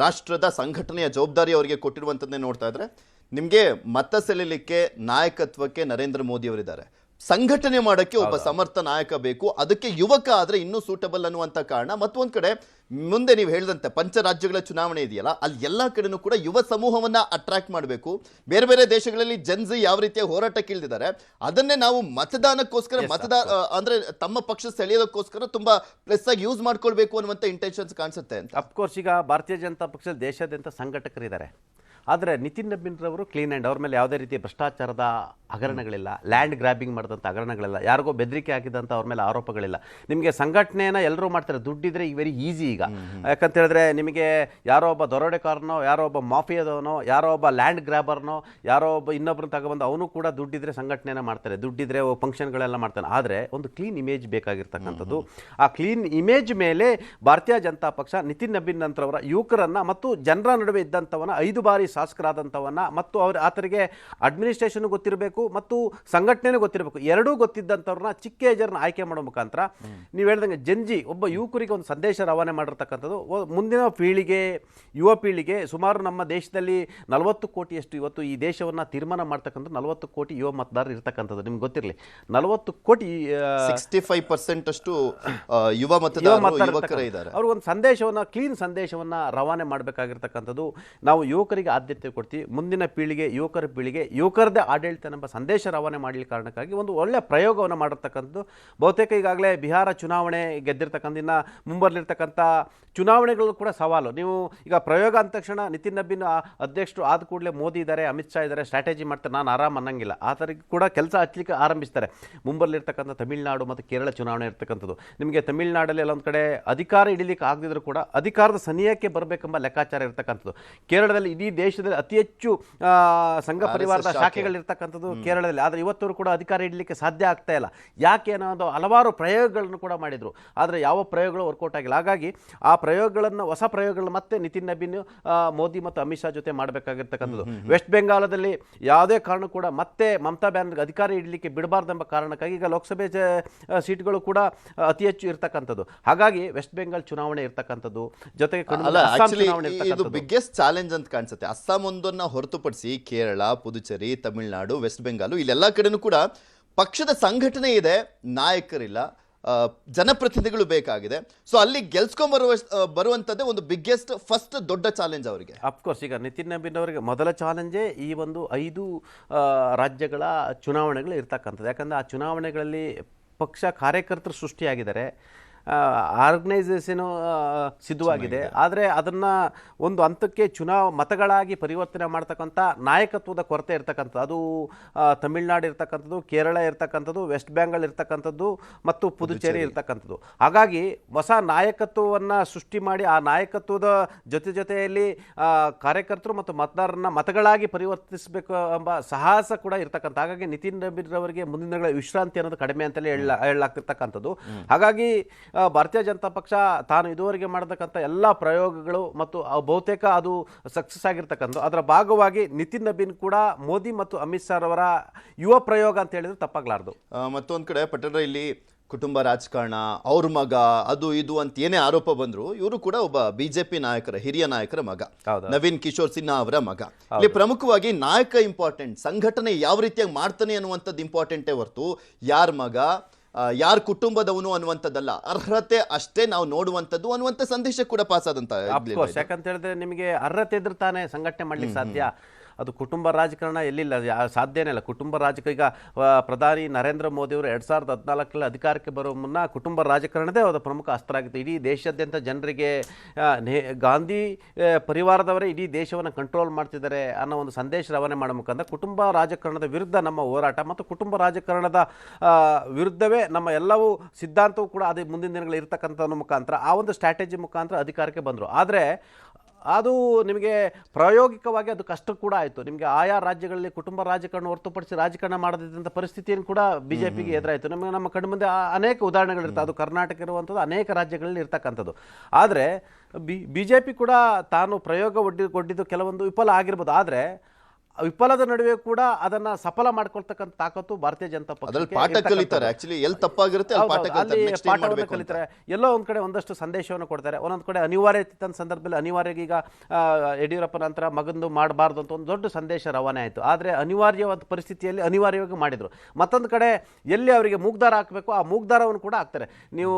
ರಾಷ್ಟ್ರದ ಸಂಘಟನೆಯ ಜವಾಬ್ದಾರಿ ಅವರಿಗೆ ಕೊಟ್ಟಿರುವಂಥದ್ದನ್ನೇ ನೋಡ್ತಾ ಇದ್ರೆ, ನಿಮಗೆ ಮತ ಸೆಳೆಯಲಿಕ್ಕೆ ನಾಯಕತ್ವಕ್ಕೆ ನರೇಂದ್ರ ಮೋದಿ ಅವರಿದ್ದಾರೆ. ಸಂಘಟನೆ ಮಾಡೋಕ್ಕೆ ಒಬ್ಬ ಸಮರ್ಥ ನಾಯಕ ಬೇಕು. ಅದಕ್ಕೆ ಯುವಕ ಆದರೆ ಇನ್ನೂ ಸೂಟಬಲ್ ಅನ್ನುವಂಥ ಕಾರಣ. ಮತ್ತೊಂದು ಕಡೆ ಮುಂದೆ ನೀವು ಹೇಳಿದಂತೆ ಪಂಚರಾಜ್ಯಗಳ ಚುನಾವಣೆ ಇದೆಯಲ್ಲ ಅಲ್ಲಿ ಎಲ್ಲ ಕಡೆನೂ ಕೂಡ ಯುವ ಸಮೂಹವನ್ನ ಅಟ್ರಾಕ್ಟ್ ಮಾಡಬೇಕು. ಬೇರೆ ಬೇರೆ ದೇಶಗಳಲ್ಲಿ ಜನ್ಜಿ ಯಾವ ರೀತಿಯ ಹೋರಾಟಕ್ಕೆ ಇಳಿದಿದ್ದಾರೆ ಅದನ್ನೇ ನಾವು ಮತದಾನಕ್ಕೋಸ್ಕರ ಮತದಾನ ಅಂದ್ರೆ ತಮ್ಮ ಪಕ್ಷ ಸೆಳೆಯೋದಕ್ಕೋಸ್ಕರ ತುಂಬಾ ಪ್ಲಸ್ ಆಗಿ ಯೂಸ್ ಮಾಡ್ಕೊಳ್ಬೇಕು ಅನ್ನುವಂಥ ಇಂಟೆನ್ಷನ್ಸ್ ಕಾಣಿಸುತ್ತೆ ಅಂತ. ಅಫ್ಕೋರ್ಸ್ ಈಗ ಭಾರತೀಯ ಜನತಾ ಪಕ್ಷದಲ್ಲಿ ದೇಶಾದ್ಯಂತ ಸಂಘಟಕರಿದ್ದಾರೆ. ಆದರೆ ನಿತಿನ್ ನಬೀನ್ ರವರು ಕ್ಲೀನ್ ಆ್ಯಂಡ್ ಅವ್ರ ಮೇಲೆ ಯಾವುದೇ ರೀತಿಯ ಭ್ರಷ್ಟಾಚಾರದ ಹಗರಣಗಳಿಲ್ಲ ಲ್ಯಾಂಡ್ ಗ್ರಾಬಿಂಗ್ ಮಾಡಿದಂಥ ಹಗರಣಗಳಿಲ್ಲ ಯಾರಿಗೋ ಬೆದರಿಕೆ ಹಾಕಿದಂಥ ಅವ್ರ ಮೇಲೆ ಆರೋಪಗಳಿಲ್ಲ. ನಿಮಗೆ ಸಂಘಟನೆಯನ್ನು ಎಲ್ಲರೂ ಮಾಡ್ತಾರೆ ದುಡ್ಡಿದ್ರೆ ಈಗ. ವೆರಿ ಈಸಿ ಈಗ ಯಾಕಂತ ಹೇಳಿದ್ರೆ ನಿಮಗೆ ಯಾರೋ ಒಬ್ಬ ದರೋಡೆಕಾರನೋ ಯಾರೋ ಒಬ್ಬ ಮಾಫಿಯಾದವನೋ ಯಾರೋ ಒಬ್ಬ ಲ್ಯಾಂಡ್ ಗ್ರಾಬರ್ನೋ ಯಾರೋ ಒಬ್ಬ ಇನ್ನೊಬ್ಬರನ್ನ ತಗೊಬಂದು ಅವನು ಕೂಡ ದುಡ್ಡಿದ್ರೆ ಸಂಘಟನೆಯನ್ನು ಮಾಡ್ತಾರೆ ದುಡ್ಡಿದ್ರೆ ಫಂಕ್ಷನ್ಗಳೆಲ್ಲ ಮಾಡ್ತಾನೆ. ಆದರೆ ಒಂದು ಕ್ಲೀನ್ ಇಮೇಜ್ ಬೇಕಾಗಿರ್ತಕ್ಕಂಥದ್ದು. ಆ ಕ್ಲೀನ್ ಇಮೇಜ್ ಮೇಲೆ ಭಾರತೀಯ ಜನತಾ ಪಕ್ಷ ನಿತಿನ್ ನಬೀನ್ ನಂತರವರ ಯುವಕರನ್ನು ಮತ್ತು ಜನರ ನಡುವೆ ಇದ್ದಂಥವನ್ನ ಐದು ಬಾರಿ ಶಾಸಕರಾದಂಥವನ್ನ ಮತ್ತು ಅವ್ರ ಆತರಿಗೆ ಅಡ್ಮಿನಿಸ್ಟ್ರೇಷನ್ ಗೊತ್ತಿರಬೇಕು ಮತ್ತು ಸಂಘಟನೆನೂ ಗೊತ್ತಿರಬೇಕು. ಎರಡೂ ಗೊತ್ತಿದ್ದಂಥವ್ರನ್ನ ಚಿಕ್ಕ ಏಜರ್ನ ಆಯ್ಕೆ ಮಾಡೋ ಮುಖಾಂತರ ನೀವು ಹೇಳ್ದಂಗೆ ಜಂಜಿ ಒಬ್ಬ ಯುವಕರಿಗೆ ಒಂದು ಸಂದೇಶ ರವಾನೆ ಮಾಡಿರ್ತಕ್ಕಂಥದ್ದು. ಮುಂದಿನ ಪೀಳಿಗೆ ಯುವ ಪೀಳಿಗೆ ಸುಮಾರು ನಮ್ಮ ದೇಶದಲ್ಲಿ ನಲವತ್ತು ಕೋಟಿಯಷ್ಟು ಇವತ್ತು ಈ ದೇಶವನ್ನ ತೀರ್ಮಾನ ಮಾಡ್ತಕ್ಕಂಥ ನಲವತ್ತು ಕೋಟಿ ಯುವ ಮತದಾರರು ಇರ್ತಕ್ಕಂಥದ್ದು. ನಿಮ್ಗೆ ಗೊತ್ತಿರಲಿ. ನಲವತ್ತು ಕೋಟಿ ಸಿಕ್ಸ್ಟಿ ಫೈವ್ ಪರ್ಸೆಂಟ್ ಅಷ್ಟು ಯುವ ಮತದಾರರು ಇದ್ದಾರೆ. ಅವ್ರಿಗೊಂದು ಸಂದೇಶವನ್ನ ಕ್ಲೀನ್ ಸಂದೇಶವನ್ನ ರವಾನೆ ಮಾಡಬೇಕಾಗಿರ್ತಕ್ಕಂಥದ್ದು. ನಾವು ಯುವಕರಿಗೆ ಆದ್ಯತೆ ಕೊಡ್ತೀವಿ. ಮುಂದಿನ ಪೀಳಿಗೆ, ಯುವಕರ ಪೀಳಿಗೆ ಯುವಕರದೇ ಆಡಳಿತ ಎಂಬ ಸಂದೇಶ ರವಾನೆ ಮಾಡಲಿ ಕಾರಣಕ್ಕಾಗಿ ಒಂದು ಒಳ್ಳೆಯ ಪ್ರಯೋಗವನ್ನು ಮಾಡಿರ್ತಕ್ಕಂಥದ್ದು. ಬಹುತೇಕ ಈಗಾಗಲೇ ಬಿಹಾರ ಚುನಾವಣೆ ಗೆದ್ದಿರ್ತಕ್ಕಂಥ, ಇನ್ನು ಮುಂಬರಲಿರ್ತಕ್ಕಂಥ ಚುನಾವಣೆಗಳು ಕೂಡ ಸವಾಲು. ನೀವು ಈಗ ಪ್ರಯೋಗ ಅಂದ ತಕ್ಷಣ ನಿತಿನ್ ನಬ್ಬಿನ ಅಧ್ಯಕ್ಷರು ಆದ ಕೂಡಲೇ ಮೋದಿ ಇದ್ದಾರೆ, ಅಮಿತ್ ಶಾ ಇದ್ದಾರೆ, ಸ್ಟ್ರಾಟಜಿ ಮಾಡ್ತಾರೆ, ನಾನು ಆರಾಮ್ ಅನ್ನಂಗಿಲ್ಲ. ಆ ಥರ ಕೂಡ ಕೆಲಸ ಹಚ್ಚಲಿಕ್ಕೆ ಆರಂಭಿಸ್ತಾರೆ. ಮುಂಬರಲಿರ್ತಕ್ಕಂಥ ತಮಿಳುನಾಡು ಮತ್ತು ಕೇರಳ ಚುನಾವಣೆ ಇರ್ತಕ್ಕಂಥದ್ದು. ನಿಮಗೆ ತಮಿಳುನಾಡಲ್ಲಿ ಎಲ್ಲೊಂದು ಕಡೆ ಅಧಿಕಾರ ಹಿಡಿಲಿಕ್ಕೆ ಆಗದಿದ್ರು ಕೂಡ ಅಧಿಕಾರದ ಸನಿಯಕ್ಕೆ ಬರಬೇಕೆಂಬ ಲೆಕ್ಕಾಚಾರ ಇರ್ತಕ್ಕಂಥದ್ದು. ಕೇರಳದಲ್ಲಿ ಇಡೀ ದೇಶದಲ್ಲಿ ಅತಿ ಹೆಚ್ಚು ಸಂಘ ಪರಿವಾರದ ಶಾಖೆ. ಶಾಖೆಗಳಿರ್ತಕ್ಕಂಥದ್ದು ಕೇರಳದಲ್ಲಿ. ಆದರೆ ಇವತ್ತವರು ಕೂಡ ಅಧಿಕಾರ ಇಡಲಿಕ್ಕೆ ಸಾಧ್ಯ ಆಗ್ತಾ ಇಲ್ಲ. ಯಾಕೆ ಅನ್ನೋದು ಹಲವಾರು ಪ್ರಯೋಗಗಳನ್ನು ಕೂಡ ಮಾಡಿದರು. ಆದರೆ ಯಾವ ಪ್ರಯೋಗಗಳು ವರ್ಕೌಟ್ ಆಗಿಲ್ಲ. ಹಾಗಾಗಿ ಆ ಪ್ರಯೋಗಗಳನ್ನು ಹೊಸ ಪ್ರಯೋಗಗಳನ್ನು ಮತ್ತೆ ನಿತಿನ್ ನಬೀನ್ ಮೋದಿ ಮತ್ತು ಅಮಿತ್ ಶಾ ಜೊತೆ ಮಾಡಬೇಕಾಗಿರ್ತಕ್ಕಂಥದ್ದು. ವೆಸ್ಟ್ ಬೆಂಗಾಲದಲ್ಲಿ ಯಾವುದೇ ಕಾರಣ ಕೂಡ ಮತ್ತೆ ಮಮತಾ ಬ್ಯಾನರ್ಗೆ ಅಧಿಕಾರ ಇಡಲಿಕ್ಕೆ ಬಿಡಬಾರ್ದೆಂಬ ಕಾರಣಕ್ಕಾಗಿ ಈಗ ಲೋಕಸಭೆ ಸೀಟ್ಗಳು ಕೂಡ ಅತಿ ಹೆಚ್ಚು ಇರ್ತಕ್ಕಂಥದ್ದು. ಹಾಗಾಗಿ ವೆಸ್ಟ್ ಬೆಂಗಾಲ್ ಚುನಾವಣೆ ಇರ್ತಕ್ಕಂಥದ್ದು. ಜೊತೆಗೆ ಚುನಾವಣೆ ಇದು ಬಿಗ್ಗೆಸ್ಟ್ ಚಾಲೆಂಜ್ ಅಂತ ಕಾಣಿಸುತ್ತೆ. ಅಸ್ಸಾಂ ಹೊರತುಪಡಿಸಿ ಕೇರಳ, ಪುದುಚೇರಿ, ತಮಿಳುನಾಡು, ವೆಸ್ಟ್ ಬೆಂಗಾಲು ಇಲ್ಲೆಲ್ಲ ಕಡೆನೂ ಕೂಡ ಪಕ್ಷದ ಸಂಘಟನೆ ಇದೆ. ನಾಯಕರಿಲ್ಲ. ಜನಪ್ರತಿನಿಧಿಗಳು ಬೇಕಾಗಿದೆ. ಸೊ ಅಲ್ಲಿ ಗೆಲ್ಸ್ಕೊಂಡ್ಬರುವ ಬರುವಂಥದ್ದೇ ಒಂದು ಬಿಗ್ಗೆಸ್ಟ್ ಫಸ್ಟ್ ದೊಡ್ಡ ಚಾಲೆಂಜ್ ಅವರಿಗೆ. ಅಫ್ಕೋರ್ಸ್ ಈಗ ನಿತಿನ್ ನಬೀನ್ ಅವರಿಗೆ ಮೊದಲ ಚಾಲೆಂಜೇ ಈ ಒಂದು ಐದು ರಾಜ್ಯಗಳ ಚುನಾವಣೆಗಳು ಇರ್ತಕ್ಕಂಥದ್ದು. ಯಾಕಂದರೆ ಆ ಚುನಾವಣೆಗಳಲ್ಲಿ ಪಕ್ಷ ಕಾರ್ಯಕರ್ತರು ಸೃಷ್ಟಿಯಾಗಿದ್ದಾರೆ. ಆರ್ಗನೈಸೇಷನು ಸಿದ್ಧವಾಗಿದೆ. ಆದರೆ ಅದನ್ನು ಒಂದು ಹಂತಕ್ಕೆ ಚುನಾವ ಮತಗಳಾಗಿ ಪರಿವರ್ತನೆ ಮಾಡ್ತಕ್ಕಂಥ ನಾಯಕತ್ವದ ಕೊರತೆ ಇರ್ತಕ್ಕಂಥದ್ದು. ಅದು ತಮಿಳ್ನಾಡು ಇರ್ತಕ್ಕಂಥದ್ದು ಕೇರಳ ಇರ್ತಕ್ಕಂಥದ್ದು ವೆಸ್ಟ್ ಬೆಂಗಾಲ್ ಇರ್ತಕ್ಕಂಥದ್ದು ಮತ್ತು ಪುದುಚೇರಿ ಇರ್ತಕ್ಕಂಥದ್ದು. ಹಾಗಾಗಿ ಹೊಸ ನಾಯಕತ್ವವನ್ನು ಸೃಷ್ಟಿ ಮಾಡಿ ಆ ನಾಯಕತ್ವದ ಜೊತೆ ಜೊತೆಯಲ್ಲಿ ಕಾರ್ಯಕರ್ತರು ಮತ್ತು ಮತದಾರರನ್ನ ಮತಗಳಾಗಿ ಪರಿವರ್ತಿಸಬೇಕು ಎಂಬ ಸಾಹಸ ಕೂಡ ಇರ್ತಕ್ಕಂಥ ಹಾಗಾಗಿ ನಿತಿನ್ ರವರಿಗೆ ಮುಂದಿನ ದಿನಗಳ ವಿಶ್ರಾಂತಿ ಅನ್ನೋದು ಕಡಿಮೆ ಅಂತಲೇ ಹೇಳ ಹೇಳಲಾಗ್ತಿರ್ತಕ್ಕಂಥದ್ದು. ಹಾಗಾಗಿ ಭಾರತೀಯ ಜನತಾ ಪಕ್ಷ ತಾನು ಇದುವರೆಗೆ ಮಾಡತಕ್ಕಂಥ ಎಲ್ಲ ಪ್ರಯೋಗಗಳು ಮತ್ತು ಆ ಬಹುತೇಕ ಅದು ಸಕ್ಸಸ್ ಆಗಿರ್ತಕ್ಕಂಥ ಅದರ ಭಾಗವಾಗಿ ನಿತಿನ್ ನಬೀನ್ ಕೂಡ ಮೋದಿ ಮತ್ತು ಅಮಿತ್ ಶಾ ಅವರ ಯುವ ಪ್ರಯೋಗ ಅಂತ ಹೇಳಿದ್ರೆ ತಪ್ಪಾಗ್ಲಾರ್ದು. ಮತ್ತೊಂದು ಕಡೆ ಪಟೇಲ್ ಇಲ್ಲಿ ಕುಟುಂಬ ರಾಜಕಾರಣ ಅವ್ರ ಮಗ ಅದು ಇದು ಅಂತ ಏನೇ ಆರೋಪ ಬಂದ್ರು ಇವರು ಕೂಡ ಒಬ್ಬ ಬಿಜೆಪಿ ನಾಯಕರ ಹಿರಿಯ ನಾಯಕರ ಮಗ. ನವೀನ್ ಕಿಶೋರ್ ಸಿನ್ಹಾ ಅವರ ಮಗ. ಇಲ್ಲಿ ಪ್ರಮುಖವಾಗಿ ನಾಯಕ ಇಂಪಾರ್ಟೆಂಟ್ ಸಂಘಟನೆ ಯಾವ ರೀತಿಯಾಗಿ ಮಾಡ್ತಾನೆ ಅನ್ನುವಂಥದ್ದು ಇಂಪಾರ್ಟೆಂಟೇ ಹೊರತು ಯಾರ ಮಗ ಯಾರ ಕುಟುಂಬದವನು ಅನ್ನುವಂಥದ್ದಲ್ಲ. ಅರ್ಹತೆ ಅಷ್ಟೇ ನಾವು ನೋಡುವಂಥದ್ದು ಅನ್ನುವಂಥ ಸಂದೇಶ ಕೂಡ ಪಾಸ್ ಆದಂತ ಯಾಕಂತ ಹೇಳಿದ್ರೆ ನಿಮಗೆ ಅರ್ಹತೆ ಇದ್ರೆ ತಾನೇ ಸಂಘಟನೆ ಮಾಡ್ಲಿಕ್ಕೆ ಸಾಧ್ಯ. ಅದು ಕುಟುಂಬ ರಾಜಕಾರಣ ಎಲ್ಲಿಲ್ಲ ಸಾಧ್ಯನೇ ಇಲ್ಲ ಕುಟುಂಬ ರಾಜಕೀಯ ಈಗ ಪ್ರಧಾನಿ ನರೇಂದ್ರ ಮೋದಿ ಅವರು ಎರಡು ಸಾವಿರದ ಹದಿನಾಲ್ಕರಲ್ಲಿ ಅಧಿಕಾರಕ್ಕೆ ಬರೋ ಮುನ್ನ ಕುಟುಂಬ ರಾಜಕಾರಣದೇ ಅದು ಪ್ರಮುಖ ಅಸ್ತ್ರ ಆಗಿತ್ತು. ಇಡೀ ದೇಶಾದ್ಯಂತ ಜನರಿಗೆ ಗಾಂಧಿ ಪರಿವಾರದವರೇ ಇಡೀ ದೇಶವನ್ನು ಕಂಟ್ರೋಲ್ ಮಾಡ್ತಿದ್ದಾರೆ ಅನ್ನೋ ಒಂದು ಸಂದೇಶ ರವಾನೆ ಮಾಡೋ ಮುಖಾಂತರ ಕುಟುಂಬ ರಾಜಕಾರಣದ ವಿರುದ್ಧ ನಮ್ಮ ಹೋರಾಟ ಮತ್ತು ಕುಟುಂಬ ರಾಜಕಾರಣದ ವಿರುದ್ಧವೇ ನಮ್ಮ ಎಲ್ಲವೂ ಸಿದ್ಧಾಂತವೂ ಕೂಡ ಅದೇ ಮುಂದಿನ ದಿನಗಳಲ್ಲಿ ಇರ್ತಕ್ಕಂಥ ಮುಖಾಂತರ ಆ ಒಂದು ಸ್ಟ್ರಾಟಜಿ ಮುಖಾಂತರ ಅಧಿಕಾರಕ್ಕೆ ಬಂದರು. ಆದರೆ ಅದು ನಿಮಗೆ ಪ್ರಾಯೋಗಿಕವಾಗಿ ಅದು ಕಷ್ಟ ಕೂಡ ಆಯಿತು. ನಿಮಗೆ ಆಯಾ ರಾಜ್ಯಗಳಲ್ಲಿ ಕುಟುಂಬ ರಾಜಕಾರಣ ಹೊರತುಪಡಿಸಿ ರಾಜಕಾರಣ ಮಾಡದಿದ್ದಂಥ ಪರಿಸ್ಥಿತಿಯನ್ನು ಕೂಡ ಬಿ ಜೆ ಪಿಗೆ ಎದುರಾಯಿತು. ನಮಗೆ ನಮ್ಮ ಕಣ್ಮುಂದೆ ಅನೇಕ ಉದಾಹರಣೆಗಳಿರ್ತವೆ ಅದು ಕರ್ನಾಟಕ ಇರುವಂಥದ್ದು ಅನೇಕ ರಾಜ್ಯಗಳಲ್ಲಿ ಇರ್ತಕ್ಕಂಥದ್ದು. ಆದರೆ ಬಿ ಬಿ ಜೆ ಪಿ ಕೂಡ ತಾನು ಪ್ರಯೋಗ ಒಡ್ಡಿ ಒಡ್ಡಿದ್ದು ಕೆಲವೊಂದು ವಿಫಲ ಆಗಿರ್ಬೋದು. ಆದರೆ ವಿಫಲದ ನಡುವೆ ಕೂಡ ಅದನ್ನ ಸಫಲ ಮಾಡ್ಕೊಳ್ತಕ್ಕಂಥ ತಾಕತ್ತು ಭಾರತೀಯ ಜನತಾ ಇರ್ತಕ್ಕಂಥದ್ದು. ಕಲಿತಾರೆ. ಕಲಿತಾರೆ. ಪಾಠವನ್ನು ಎಲ್ಲೋ ಒಂದ್ ಕಡೆ ಒಂದಷ್ಟು ಸಂದೇಶವನ್ನು ಕೊಡ್ತಾರೆ. ಒಂದೊಂದು ಕಡೆ ಅನಿವಾರ್ಯ ಸಂದರ್ಭದಲ್ಲಿ ಅನಿವಾರ್ಯ ಈಗ ಯಡಿಯೂರಪ್ಪ ನಂತರ ಮಗಂದು ಮಾಡಬಾರ್ದು ಅಂತ ಒಂದು ದೊಡ್ಡ ಸಂದೇಶ ರವಾನೆ ಆಯಿತು. ಆದರೆ ಅನಿವಾರ್ಯವಾದ ಪರಿಸ್ಥಿತಿಯಲ್ಲಿ ಅನಿವಾರ್ಯವಾಗಿ ಮಾಡಿದರು. ಮತ್ತೊಂದು ಕಡೆ ಎಲ್ಲಿ ಅವರಿಗೆ ಮೂಗ್ದಾರ ಹಾಕಬೇಕು ಆ ಮೂಗ್ದಾರವನ್ನು ಕೂಡ ಹಾಕ್ತಾರೆ. ನೀವು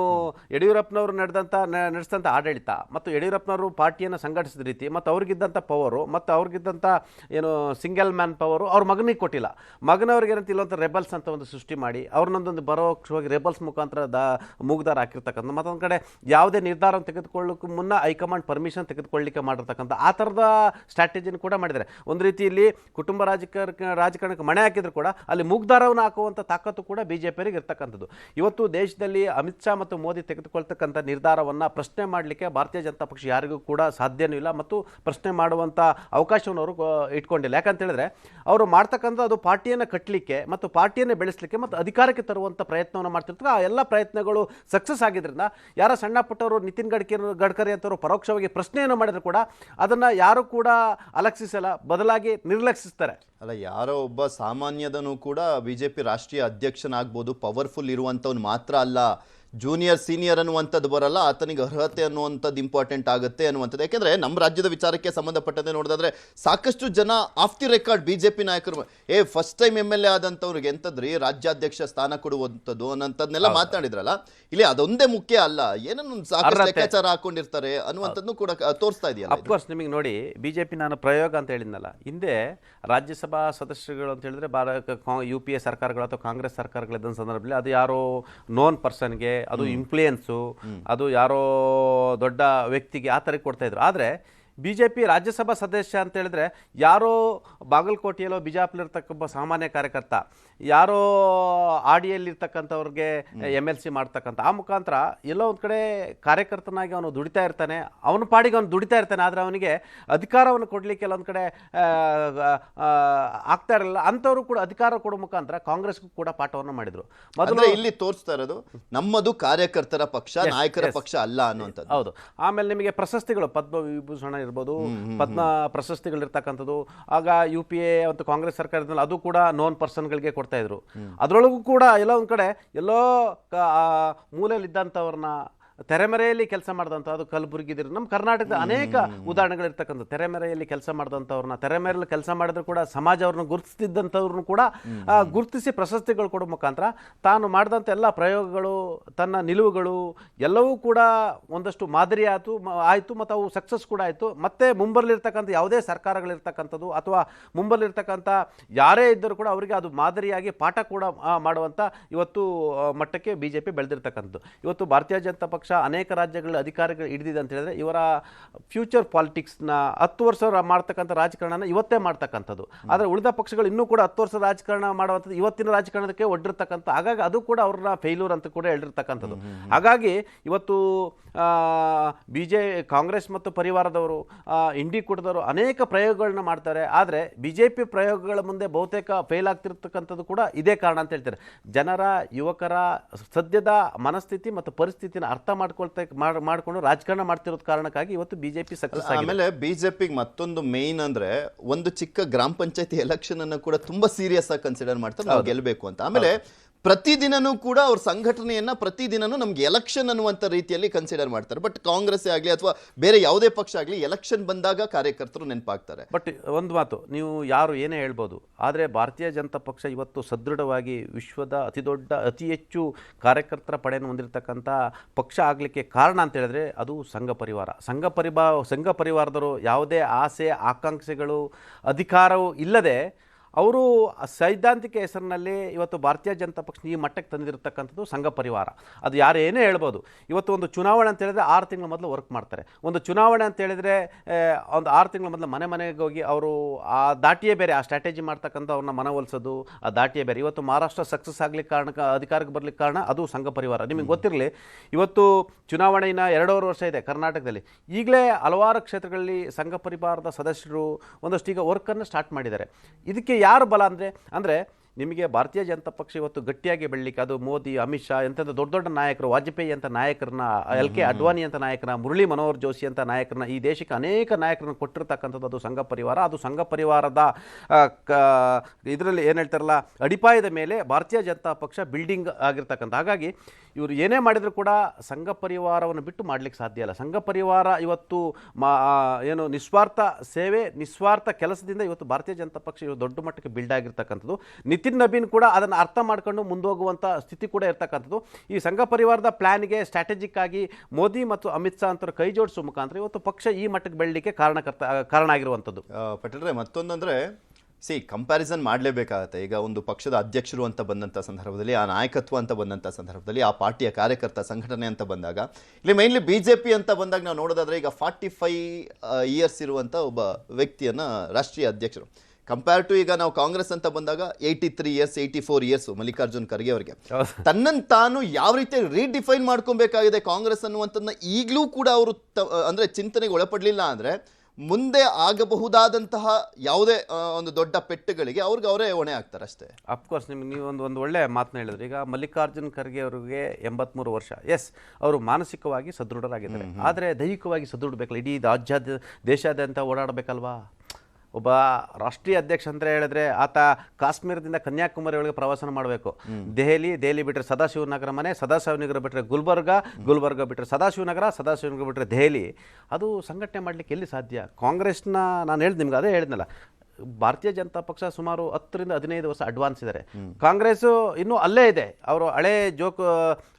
ಯಡಿಯೂರಪ್ಪನವರು ನಡೆದಂಥ ನಡೆಸಿದಂಥ ಆಡಳಿತ ಮತ್ತು ಯಡಿಯೂರಪ್ಪನವರು ಪಾರ್ಟಿಯನ್ನು ಸಂಘಟಿಸಿದ ರೀತಿ ಮತ್ತು ಅವ್ರಿಗಿದ್ದಂಥ ಪವರು ಮತ್ತು ಅವ್ರಿಗಿದ್ದಂಥ ಏನು ಸಿಂಗಲ್ ಮ್ಯಾನ್ ಪವರು ಅವ್ರ ಮಗನಿಗೆ ಕೊಟ್ಟಿಲ್ಲ. ಮಗನವ್ರಿಗೆ ಏನಂತ ಇಲ್ಲೊಂಥ ರೆಬಲ್ಸ್ ಅಂತ ಒಂದು ಸೃಷ್ಟಿ ಮಾಡಿ ಅವ್ರನ್ನೊಂದೊಂದು ಬರೋಕ್ಷವಾಗಿ ರೆಬಲ್ಸ್ ಮುಖಾಂತರ ದ ಮುಗ್ದಾರ ಹಾಕಿರ್ತಕ್ಕಂಥ ಮತ್ತೊಂದು ಕಡೆ ಯಾವುದೇ ನಿರ್ಧಾರವನ್ನು ತೆಗೆದುಕೊಳ್ಳೋಕ್ಕೂ ಮುನ್ನ ಹೈಕಮಾಂಡ್ ಪರ್ಮಿಷನ್ ತೆಗೆದುಕೊಳ್ಳಿಕ್ಕೆ ಮಾಡಿರ್ತಕ್ಕಂಥ ಆ ಥರದ ಸ್ಟ್ರಾಟಜಿನ ಕೂಡ ಮಾಡಿದ್ದಾರೆ. ಒಂದು ರೀತಿಯಲ್ಲಿ ಕುಟುಂಬ ರಾಜಕಾರಣ ರಾಜಕಾರಣಕ್ಕೆ ಮಣೆ ಹಾಕಿದ್ರು ಕೂಡ ಅಲ್ಲಿ ಮುಗ್ದಾರವನ್ನು ಹಾಕುವಂಥ ತಾಕತ್ತು ಕೂಡ ಬಿ ಜೆ ಪಿಯವರಿಗೆ ಇರ್ತಕ್ಕಂಥದ್ದು. ಇವತ್ತು ದೇಶದಲ್ಲಿ ಅಮಿತ್ ಶಾ ಮತ್ತು ಮೋದಿ ತೆಗೆದುಕೊಳ್ತಕ್ಕಂಥ ನಿರ್ಧಾರವನ್ನು ಪ್ರಶ್ನೆ ಮಾಡಲಿಕ್ಕೆ ಭಾರತೀಯ ಜನತಾ ಪಕ್ಷ ಯಾರಿಗೂ ಕೂಡ ಸಾಧ್ಯನೂ ಇಲ್ಲ ಮತ್ತು ಪ್ರಶ್ನೆ ಮಾಡುವಂಥ ಅವಕಾಶವನ್ನು ಅವರು ಇಟ್ಕೊಂಡಿಲ್ಲ. ಯಾಕಂತ ಹೇಳಿದ್ರೆ ಅವರು ಮಾಡ್ತಕ್ಕಂಥ ಅದು ಪಾರ್ಟಿಯನ್ನು ಕಟ್ಟಲಿಕ್ಕೆ ಮತ್ತು ಪಾರ್ಟಿಯನ್ನು ಬೆಳೆಸಲಿಕ್ಕೆ ಮತ್ತು ಅಧಿಕಾರಕ್ಕೆ ತರುವಂಥ ಪ್ರಯತ್ನವನ್ನು ಮಾಡ್ತಿರ್ತಾರೆ. ಆ ಎಲ್ಲ ಪ್ರಯತ್ನಗಳು ಸಕ್ಸಸ್ ಆಗಿದ್ದರಿಂದ ಯಾರ ಸಣ್ಣ ಪುಟ್ಟವರು ನಿತಿನ್ ಗಡ್ಕರಿ ಗಡ್ಕರಿ ಅಂತವರು ಪರೋಕ್ಷವಾಗಿ ಪ್ರಶ್ನೆಯನ್ನು ಮಾಡಿದ್ರು ಕೂಡ ಅದನ್ನು ಯಾರು ಕೂಡ ಅಲಕ್ಷಿಸಲ್ಲ, ಬದಲಾಗಿ ನಿರ್ಲಕ್ಷಿಸ್ತಾರೆ. ಅಲ್ಲ, ಯಾರೋ ಒಬ್ಬ ಸಾಮಾನ್ಯದನು ಕೂಡ ಬಿಜೆಪಿ ರಾಷ್ಟ್ರೀಯ ಅಧ್ಯಕ್ಷನಾಗ್ಬೋದು ಪವರ್ಫುಲ್ ಇರುವಂಥವ್ನು ಮಾತ್ರ ಅಲ್ಲ. ಜೂನಿಯರ್ ಸೀನಿಯರ್ ಅನ್ನುವಂಥದ್ದು ಬರಲ್ಲ ಆತನಿಗೆ ಅರ್ಹತೆ ಅನ್ನುವಂಥದ್ದು ಇಂಪಾರ್ಟೆಂಟ್ ಆಗುತ್ತೆ ಅನ್ನುವಂಥದ್ದು. ಯಾಕೆಂದರೆ ನಮ್ಮ ರಾಜ್ಯದ ವಿಚಾರಕ್ಕೆ ಸಂಬಂಧಪಟ್ಟಂತೆ ನೋಡಿದ್ರೆ ಸಾಕಷ್ಟು ಜನ ಆಫ್ ದಿ ರೆಕಾರ್ಡ್ ಬಿಜೆಪಿ ನಾಯಕರು. ಏ first time M L A ಆದಂಥವ್ರಿಗೆ ಎಂಥದ್ರಿ ರಾಜ್ಯಾಧ್ಯಕ್ಷ ಸ್ಥಾನ ಕೊಡುವಂಥದ್ದು ಅನ್ನೋಂಥದ್ದನ್ನೆಲ್ಲ ಮಾತಾಡಿದ್ರಲ್ಲ? ಇಲ್ಲಿ ಅದೊಂದೇ ಮುಖ್ಯ ಅಲ್ಲ. ಏನನ್ನು ಸಾಕಷ್ಟು. ಲೆಕ್ಕಾಚಾರ ಹಾಕೊಂಡಿರ್ತಾರೆ ಅನ್ನುವಂಥದ್ದು ಕೂಡ ತೋರಿಸ್ತಾ ಇದೆಯಲ್ಲ ಇದು. ಅಫ್ಕೋರ್ಸ್ ನಿಮಗೆ ನೋಡಿ ಬಿ ಜೆ ಪಿ ನಾನು ಪ್ರಯೋಗ ಅಂತ ಹೇಳಿದ್ನಲ್ಲ. ಹಿಂದೆ ರಾಜ್ಯಸಭಾ ಸದಸ್ಯರುಗಳು ಅಂತ ಹೇಳಿದ್ರೆ ಭಾರತ ಯು ಪಿ ಎ ಸರ್ಕಾರಗಳು ಅಥವಾ ಕಾಂಗ್ರೆಸ್ ಸರ್ಕಾರಗಳಿದ್ದ ಸಂದರ್ಭದಲ್ಲಿ ಅದು ಯಾರೋ ನೋನ್ ಪರ್ಸನ್ಗೆ ಅದು ಇನ್ಫ್ಲೂಯೆನ್ಸು ಅದು ಯಾರೋ ದೊಡ್ಡ ವ್ಯಕ್ತಿಗೆ ಆ ಥರ ಕೊಡ್ತಾ ಇದ್ರು. ಆದರೆ ಬಿ ಜೆ ಪಿ ರಾಜ್ಯಸಭಾ ಸದಸ್ಯ ಅಂತ ಹೇಳಿದ್ರೆ ಯಾರೋ ಬಾಗಲಕೋಟೆಯಲ್ಲೋ ಬಿಜಾಪುರಲ್ಲಿರ್ತಕ್ಕ ಒಬ್ಬ ಸಾಮಾನ್ಯ ಕಾರ್ಯಕರ್ತ ಯಾರೋ ಆಡಿಯಲ್ಲಿರ್ತಕ್ಕಂಥವ್ರಿಗೆ ಎಂ ಎಲ್ ಸಿ ಮಾಡ್ತಕ್ಕಂಥ ಆ ಮುಖಾಂತರ ಎಲ್ಲೋ ಒಂದು ಕಡೆ ಕಾರ್ಯಕರ್ತನಾಗಿ ಅವನು ದುಡಿತಾ ಇರ್ತಾನೆ ಅವನ ಪಾಡಿಗೆ ಅವನು ದುಡಿತಾ ಇರ್ತಾನೆ ಆದರೆ ಅವನಿಗೆ ಅಧಿಕಾರವನ್ನು ಕೊಡಲಿಕ್ಕೆ ಕೆಲವೊಂದು ಕಡೆ ಆಗ್ತಾ ಇರಲಿಲ್ಲ. ಅಂಥವ್ರು ಕೂಡ ಅಧಿಕಾರ ಕೊಡೋ ಮುಖಾಂತರ ಕಾಂಗ್ರೆಸ್ಗೂ ಕೂಡ ಪಾಠವನ್ನು ಮಾಡಿದರು. ಮೊದಲು ಇಲ್ಲಿ ತೋರಿಸ್ತಾ ಇರೋದು ನಮ್ಮದು ಕಾರ್ಯಕರ್ತರ ಪಕ್ಷ ನಾಯಕರ ಪಕ್ಷ ಅಲ್ಲ ಅನ್ನುವಂಥದ್ದು. ಹೌದು. ಆಮೇಲೆ ನಿಮಗೆ ಪ್ರಶಸ್ತಿಗಳು ಪದ್ಮ ವಿಭೂಷಣ ಇರ್ಬೋದು ಪದ್ಮ ಪ್ರಶಸ್ತಿಗಳಿರ್ತಕ್ಕಂಥದ್ದು. ಆಗ ಯು ಪಿ ಎ ಮತ್ತು ಕಾಂಗ್ರೆಸ್ ಸರ್ಕಾರದಲ್ಲಿ ಅದು ಕೂಡ ನೋನ್ ಪರ್ಸನ್ಗಳಿಗೆ ಕೊಡ್ತಾ ಇದ್ರು. ಅದರೊಳಗೂ ಕೂಡ ಎಲ್ಲ ಒಂದು ಕಡೆ ಎಲ್ಲೋ ಮೂಲೆಯಲ್ಲಿದ್ದಂಥವ್ರನ್ನ ತೆರೆಮರೆಯಲ್ಲಿ ಕೆಲಸ ಮಾಡಿದಂಥ ಅದು ಕಲಬುರಗಿದಿರು ನಮ್ಮ ಕರ್ನಾಟಕದ ಅನೇಕ ಉದಾಹರಣೆಗಳಿರ್ತಕ್ಕಂಥ ತೆರೆಮರೆಯಲ್ಲಿ ಕೆಲಸ ಮಾಡಿದಂಥವ್ರನ್ನ ತೆರೆಮರೆಯಲ್ಲಿ ಕೆಲಸ ಮಾಡಿದ್ರು ಕೂಡ ಸಮಾಜ ಅವ್ರನ್ನ ಗುರುತಿಸ್ತಿದ್ದಂಥವ್ರನ್ನ ಕೂಡ ಗುರುತಿಸಿ ಪ್ರಶಸ್ತಿಗಳು ಕೊಡೋ ಮುಖಾಂತರ ತಾನು ಮಾಡಿದಂಥ ಎಲ್ಲ ಪ್ರಯೋಗಗಳು ತನ್ನ ನಿಲುವುಗಳು ಎಲ್ಲವೂ ಕೂಡ ಒಂದಷ್ಟು ಮಾದರಿ ಆಯಿತು ಆಯಿತು ಮತ್ತು ಅವು ಸಕ್ಸಸ್ ಕೂಡ ಆಯಿತು. ಮತ್ತೆ ಮುಂಬರಲಿರ್ತಕ್ಕಂಥ ಯಾವುದೇ ಸರ್ಕಾರಗಳಿರ್ತಕ್ಕಂಥದ್ದು ಅಥವಾ ಮುಂಬರಲಿರ್ತಕ್ಕಂಥ ಯಾರೇ ಇದ್ದರೂ ಕೂಡ ಅವರಿಗೆ ಅದು ಮಾದರಿಯಾಗಿ ಪಾಠ ಕೂಡ ಮಾಡುವಂಥ ಇವತ್ತು ಮಟ್ಟಕ್ಕೆ ಬಿ ಜೆ ಪಿ ಬೆಳೆದಿರ್ತಕ್ಕಂಥದ್ದು. ಇವತ್ತು ಭಾರತೀಯ ಜನತಾ ಪಕ್ಷ ಅನೇಕ ರಾಜ್ಯಗಳ ಅಧಿಕಾರಿಗಳು ಹಿಡಿದಿದೆ ಅಂತ ಹೇಳಿದ್ರೆ ಇವರ ಫ್ಯೂಚರ್ ಪಾಲಿಟಿಕ್ಸ್ನ ಹತ್ತು ವರ್ಷ ಮಾಡ್ತಕ್ಕಂಥ ರಾಜಕಾರಣನ ಇವತ್ತೇ ಮಾಡ್ತಕ್ಕಂಥದ್ದು. ಆದರೆ ಉಳಿದ ಪಕ್ಷಗಳು ಇನ್ನೂ ಕೂಡ ಹತ್ತು ವರ್ಷ ರಾಜಕಾರಣ ಮಾಡುವಂಥದ್ದು ಇವತ್ತಿನ ರಾಜಕಾರಣಕ್ಕೆ ಒಡ್ಡಿರ್ತಕ್ಕಂಥ ಹಾಗಾಗಿ ಅದು ಕೂಡ ಅವ್ರನ್ನ ಫೇಲ್ಯೂರ್ ಅಂತ ಕೂಡ ಹೇಳಿರ್ತಕ್ಕಂಥದ್ದು. ಹಾಗಾಗಿ ಇವತ್ತು ಬಿ ಜೆ ಕಾಂಗ್ರೆಸ್ ಮತ್ತು ಪರಿವಾರದವರು ಇಂಡಿ ಕೂಟದವರು ಅನೇಕ ಪ್ರಯೋಗಗಳನ್ನ ಮಾಡ್ತಾರೆ. ಆದರೆ ಬಿ ಜೆ ಪಿ ಪ್ರಯೋಗಗಳ ಮುಂದೆ ಬಹುತೇಕ ಫೇಲ್ ಆಗ್ತಿರ್ತಕ್ಕಂಥದ್ದು ಕೂಡ ಇದೇ ಕಾರಣ ಅಂತ ಹೇಳ್ತಾರೆ. ಜನರ ಯುವಕರ ಸದ್ಯದ ಮನಸ್ಥಿತಿ ಮತ್ತು ಪರಿಸ್ಥಿತಿನ ಅರ್ಥ ಮಾಡ್ಕೊಳ್ತಾ ಮಾಡ್- ಮಾಡ್ಕೊಂಡು ರಾಜಕಾರಣ ಮಾಡ್ತಿರೋದ್ ಕಾರಣಕ್ಕಾಗಿ ಇವತ್ತು ಬಿಜೆಪಿ ಸಕ್ಸಸ್ ಆಮೇಲೆ ಬಿಜೆಪಿಗೆ ಮತ್ತೊಂದು ಮೇನ್ ಅಂದ್ರೆ ಒಂದು ಚಿಕ್ಕ ಗ್ರಾಮ ಪಂಚಾಯತಿ ಎಲೆಕ್ಷನ್ ಅನ್ನು ಕೂಡ ತುಂಬಾ ಸೀರಿಯಸ್ ಆಗಿ ಕನ್ಸಿಡರ್ ಮಾಡ್ತಾರೆ ನಾವು ಗೆಲ್ಬೇಕು ಅಂತ. ಆಮೇಲೆ ಪ್ರತಿದಿನನೂ ಕೂಡ ಅವ್ರ ಸಂಘಟನೆಯನ್ನು ಪ್ರತಿದಿನನೂ ನಮ್ಗೆ ಎಲೆಕ್ಷನ್ ಅನ್ನುವಂಥ ರೀತಿಯಲ್ಲಿ ಕನ್ಸಿಡರ್ ಮಾಡ್ತಾರೆ. ಬಟ್ ಕಾಂಗ್ರೆಸ್ ಆಗಲಿ ಅಥವಾ ಬೇರೆ ಯಾವುದೇ ಪಕ್ಷ ಆಗಲಿ ಎಲೆಕ್ಷನ್ ಬಂದಾಗ ಕಾರ್ಯಕರ್ತರು ನೆನಪಾಗ್ತಾರೆ. ಬಟ್ ಒಂದು ಮಾತು, ನೀವು ಯಾರು ಏನೇ ಹೇಳ್ಬೋದು, ಆದರೆ ಭಾರತೀಯ ಜನತಾ ಪಕ್ಷ ಇವತ್ತು ಸದೃಢವಾಗಿ ವಿಶ್ವದ ಅತಿ ದೊಡ್ಡ, ಅತಿ ಹೆಚ್ಚು ಕಾರ್ಯಕರ್ತರ ಪಡೆಯನ್ನು ಹೊಂದಿರತಕ್ಕಂಥ ಪಕ್ಷ ಆಗಲಿಕ್ಕೆ ಕಾರಣ ಅಂತ ಹೇಳಿದ್ರೆ ಅದು ಸಂಘ ಪರಿವಾರ. ಸಂಘ ಪರಿಭಾ ಸಂಘ ಪರಿವಾರದವರು ಯಾವುದೇ ಆಸೆ, ಆಕಾಂಕ್ಷೆಗಳು, ಅಧಿಕಾರವು ಇಲ್ಲದೆ ಅವರು ಸೈದ್ಧಾಂತಿಕ ಹೆಸರಿನಲ್ಲಿ ಇವತ್ತು ಭಾರತೀಯ ಜನತಾ ಪಕ್ಷ ಈ ಮಟ್ಟಕ್ಕೆ ತಂದಿರತಕ್ಕಂಥದ್ದು ಸಂಘ ಪರಿವಾರ. ಅದು ಯಾರು ಏನೇ ಹೇಳ್ಬೋದು. ಇವತ್ತು ಒಂದು ಚುನಾವಣೆ ಅಂತ ಹೇಳಿದ್ರೆ ಆರು ತಿಂಗಳ ಮೊದಲು ವರ್ಕ್ ಮಾಡ್ತಾರೆ. ಒಂದು ಚುನಾವಣೆ ಅಂತ ಹೇಳಿದರೆ ಒಂದು ಆರು ತಿಂಗಳ ಮೊದಲು ಮನೆ ಮನೆಗೆ ಹೋಗಿ ಅವರು ಆ ದಾಟಿಯೇ ಬೇರೆ, ಆ ಸ್ಟ್ರಾಟಜಿ ಮಾಡ್ತಕ್ಕಂಥ ಅವ್ರನ್ನ ಮನವೊಲಿಸೋದು ಆ ದಾಟಿಯೇ ಬೇರೆ. ಇವತ್ತು ಮಹಾರಾಷ್ಟ್ರ ಸಕ್ಸಸ್ ಆಗಲಿಕ್ಕೆ ಕಾರಣ, ಅಧಿಕಾರಕ್ಕೆ ಬರಲಿಕ್ಕೆ ಕಾರಣ ಅದು ಸಂಘ ಪರಿವಾರ. ನಿಮಗೆ ಗೊತ್ತಿರಲಿ, ಇವತ್ತು ಚುನಾವಣೆ ಇನ್ನು ಎರಡೂವರೆ ವರ್ಷ ಇದೆ ಕರ್ನಾಟಕದಲ್ಲಿ. ಈಗಲೇ ಹಲವಾರು ಕ್ಷೇತ್ರಗಳಲ್ಲಿ ಸಂಘ ಪರಿವಾರದ ಸದಸ್ಯರು ಒಂದಷ್ಟು ಈಗ ವರ್ಕನ್ನು ಸ್ಟಾರ್ಟ್ ಮಾಡಿದ್ದಾರೆ. ಇದಕ್ಕೆ ಯಾರು ಬಲ ಅಂದರೆ ಅಂದರೆ ನಿಮಗೆ ಭಾರತೀಯ ಜನತಾ ಪಕ್ಷ ಇವತ್ತು ಗಟ್ಟಿಯಾಗಿ ಬೆಳಲಿಕ್ಕೆ ಅದು ಮೋದಿ, ಅಮಿತ್ ಶಾ ಎಂಥ ದೊಡ್ಡ ದೊಡ್ಡ ನಾಯಕರು, ವಾಜಪೇಯಿ ಅಂತ ನಾಯಕರನ್ನ, ಎಲ್ ಕೆ ಅಡ್ವಾಣಿ ಅಂತ ನಾಯಕರನ್ನ, ಮುರಳಿ ಮನೋಹರ್ ಜೋಶಿ ಅಂತ ನಾಯಕರನ್ನ ಈ ದೇಶಕ್ಕೆ ಅನೇಕ ನಾಯಕರನ್ನ ಕೊಟ್ಟಿರ್ತಕ್ಕಂಥದ್ದು ಅದು ಸಂಘ ಪರಿವಾರ. ಅದು ಸಂಘ ಪರಿವಾರದ ಇದರಲ್ಲಿ ಏನು ಹೇಳ್ತಾರಲ್ಲ, ಅಡಿಪಾಯದ ಮೇಲೆ ಭಾರತೀಯ ಜನತಾ ಪಕ್ಷ ಬಿಲ್ಡಿಂಗ್ ಆಗಿರ್ತಕ್ಕಂಥ. ಹಾಗಾಗಿ ಇವರು ಏನೇ ಮಾಡಿದರೂ ಕೂಡ ಸಂಘ ಪರಿವಾರವನ್ನು ಬಿಟ್ಟು ಮಾಡಲಿಕ್ಕೆ ಸಾಧ್ಯ ಇಲ್ಲ. ಸಂಘ ಪರಿವಾರ ಇವತ್ತು ಮಾ ಏನು ನಿಸ್ವಾರ್ಥ ಸೇವೆ, ನಿಸ್ವಾರ್ಥ ಕೆಲಸದಿಂದ ಇವತ್ತು ಭಾರತೀಯ ಜನತಾ ಪಕ್ಷ ದೊಡ್ಡ ಮಟ್ಟಕ್ಕೆ ಬಿಲ್ಡ್ ಆಗಿರ್ತಕ್ಕಂಥದ್ದು. ನಿತಿನ್ ನಬೀನ್ ಕೂಡ ಅದನ್ನು ಅರ್ಥ ಮಾಡ್ಕೊಂಡು ಮುಂದೋಗುವಂಥ ಸ್ಥಿತಿ ಕೂಡ ಇರ್ತಕ್ಕಂಥದ್ದು. ಈ ಸಂಘ ಪರಿವಾರದ ಪ್ಲಾನ್ಗೆ ಸ್ಟ್ರಾಟಜಿಕ್ ಆಗಿ ಮೋದಿ ಮತ್ತು ಅಮಿತ್ ಶಾ ಅಂತ ಕೈ ಜೋಡಿಸುವ ಮುಖಾಂತರ ಇವತ್ತು ಪಕ್ಷ ಈ ಮಟ್ಟಕ್ಕೆ ಬೆಳಲಿಕ್ಕೆ ಕಾರಣಕರ್ತ, ಕಾರಣ ಆಗಿರುವಂಥದ್ದು. ಪಟೇಲ್ರೆ, ಮತ್ತೊಂದಂದ್ರೆ, ಸಿ ಕಂಪ್ಯಾರಿಸನ್ ಮಾಡಲೇಬೇಕಾಗತ್ತೆ. ಈಗ ಒಂದು ಪಕ್ಷದ ಅಧ್ಯಕ್ಷರು ಅಂತ ಬಂದಂಥ ಸಂದರ್ಭದಲ್ಲಿ, ಆ ನಾಯಕತ್ವ ಅಂತ ಬಂದಂಥ ಸಂದರ್ಭದಲ್ಲಿ, ಆ ಪಾರ್ಟಿಯ ಕಾರ್ಯಕರ್ತ ಸಂಘಟನೆ ಅಂತ ಬಂದಾಗ, ಇಲ್ಲಿ ಮೈನ್ಲಿ ಬಿ ಜೆ ಪಿ ಅಂತ ಬಂದಾಗ ನಾವು ನೋಡೋದಾದ್ರೆ ಈಗ ಫಾರ್ಟಿ ಫೈ ಇಯರ್ಸ್ ಇರುವಂಥ ಒಬ್ಬ ವ್ಯಕ್ತಿಯನ್ನು ರಾಷ್ಟ್ರೀಯ ಅಧ್ಯಕ್ಷರು. ಕಂಪೇರ್ ಟು ಈಗ ನಾವು ಕಾಂಗ್ರೆಸ್ ಅಂತ ಬಂದಾಗ eighty three years eighty four years Mallikarjun Kharge ಅವರಿಗೆ. ತನ್ನನ್ನು ತಾನು ಯಾವ ರೀತಿ ರೀಡಿಫೈನ್ ಮಾಡ್ಕೊಬೇಕಾಗಿದೆ ಕಾಂಗ್ರೆಸ್ ಅನ್ನುವಂಥದ್ದನ್ನ ಈಗಲೂ ಕೂಡ ಅವರು ತ- ಅಂದ್ರೆ ಚಿಂತನೆಗೆ ಒಳಪಡಲಿಲ್ಲ ಅಂದರೆ ಮುಂದೆ ಆಗಬಹುದಾದಂತಹ ಯಾವುದೇ ಒಂದು ದೊಡ್ಡ ಪೆಟ್ಟುಗಳಿಗೆ ಅವ್ರಿಗೆ ಅವರೇ ಹೊಣೆ ಆಗ್ತಾರೆ ಅಷ್ಟೇ. ಅಫ್ಕೋರ್ಸ್ ನಿಮ್ಗೆ ನೀವು ಒಂದು ಒಂದು ಒಳ್ಳೆಯ ಮಾತನ್ನ ಹೇಳಿದ್ರಿ. ಈಗ ಮಲ್ಲಿಕಾರ್ಜುನ್ ಖರ್ಗೆ ಅವರಿಗೆ ಎಂಬತ್ಮೂರು ವರ್ಷ. ಎಸ್ ಅವರು ಮಾನಸಿಕವಾಗಿ ಸದೃಢರಾಗಿದ್ದಾರೆ. ಆದರೆ ದೈಹಿಕವಾಗಿ ಸದೃಢಬೇಕಲ್ಲ ಇಡೀ ರಾಜ್ಯಾದ್ಯ ದೇಶಾದ್ಯಂತ ಓಡಾಡಬೇಕಲ್ವಾ? ಒಬ್ಬ ರಾಷ್ಟ್ರೀಯ ಅಧ್ಯಕ್ಷ ಅಂತ ಹೇಳಿದ್ರೆ ಆತ ಕಾಶ್ಮೀರದಿಂದ ಕನ್ಯಾಕುಮಾರಿ ಒಳಗೆ ಪ್ರವಾಸನ ಮಾಡಬೇಕು. ದೆಹಲಿ ದೆಹಲಿ ಬಿಟ್ಟರೆ ಸದಾಶಿವನಗರ ಮನೆ ಸದಾಶಿವನಗರ ಬಿಟ್ಟರೆ ಗುಲ್ಬರ್ಗ ಗುಲ್ಬರ್ಗ ಬಿಟ್ಟರೆ ಸದಾಶಿವನಗರ ಸದಾಶಿವನಗರ ಬಿಟ್ಟರೆ ದೆಹಲಿ. ಅದು ಸಂಘಟನೆ ಮಾಡಲಿಕ್ಕೆ ಎಲ್ಲಿ ಸಾಧ್ಯ? ಕಾಂಗ್ರೆಸ್ನ ನಾನು ಹೇಳಿದ್ ನಿಮ್ಗೆ ಅದೇ ಹೇಳಿದ್ನಲ್ಲ. ಭಾರತೀಯ ಜನತಾ ಪಕ್ಷ ಸುಮಾರು ಹತ್ತರಿಂದ ಹದಿನೈದು ವರ್ಷ ಅಡ್ವಾನ್ಸ್ ಇದ್ದಾರೆ ಕಾಂಗ್ರೆಸ್ ಇನ್ನೂ ಅಲ್ಲೇ ಇದೆ. ಅವರು ಹಳೆ ಜೋಕ್,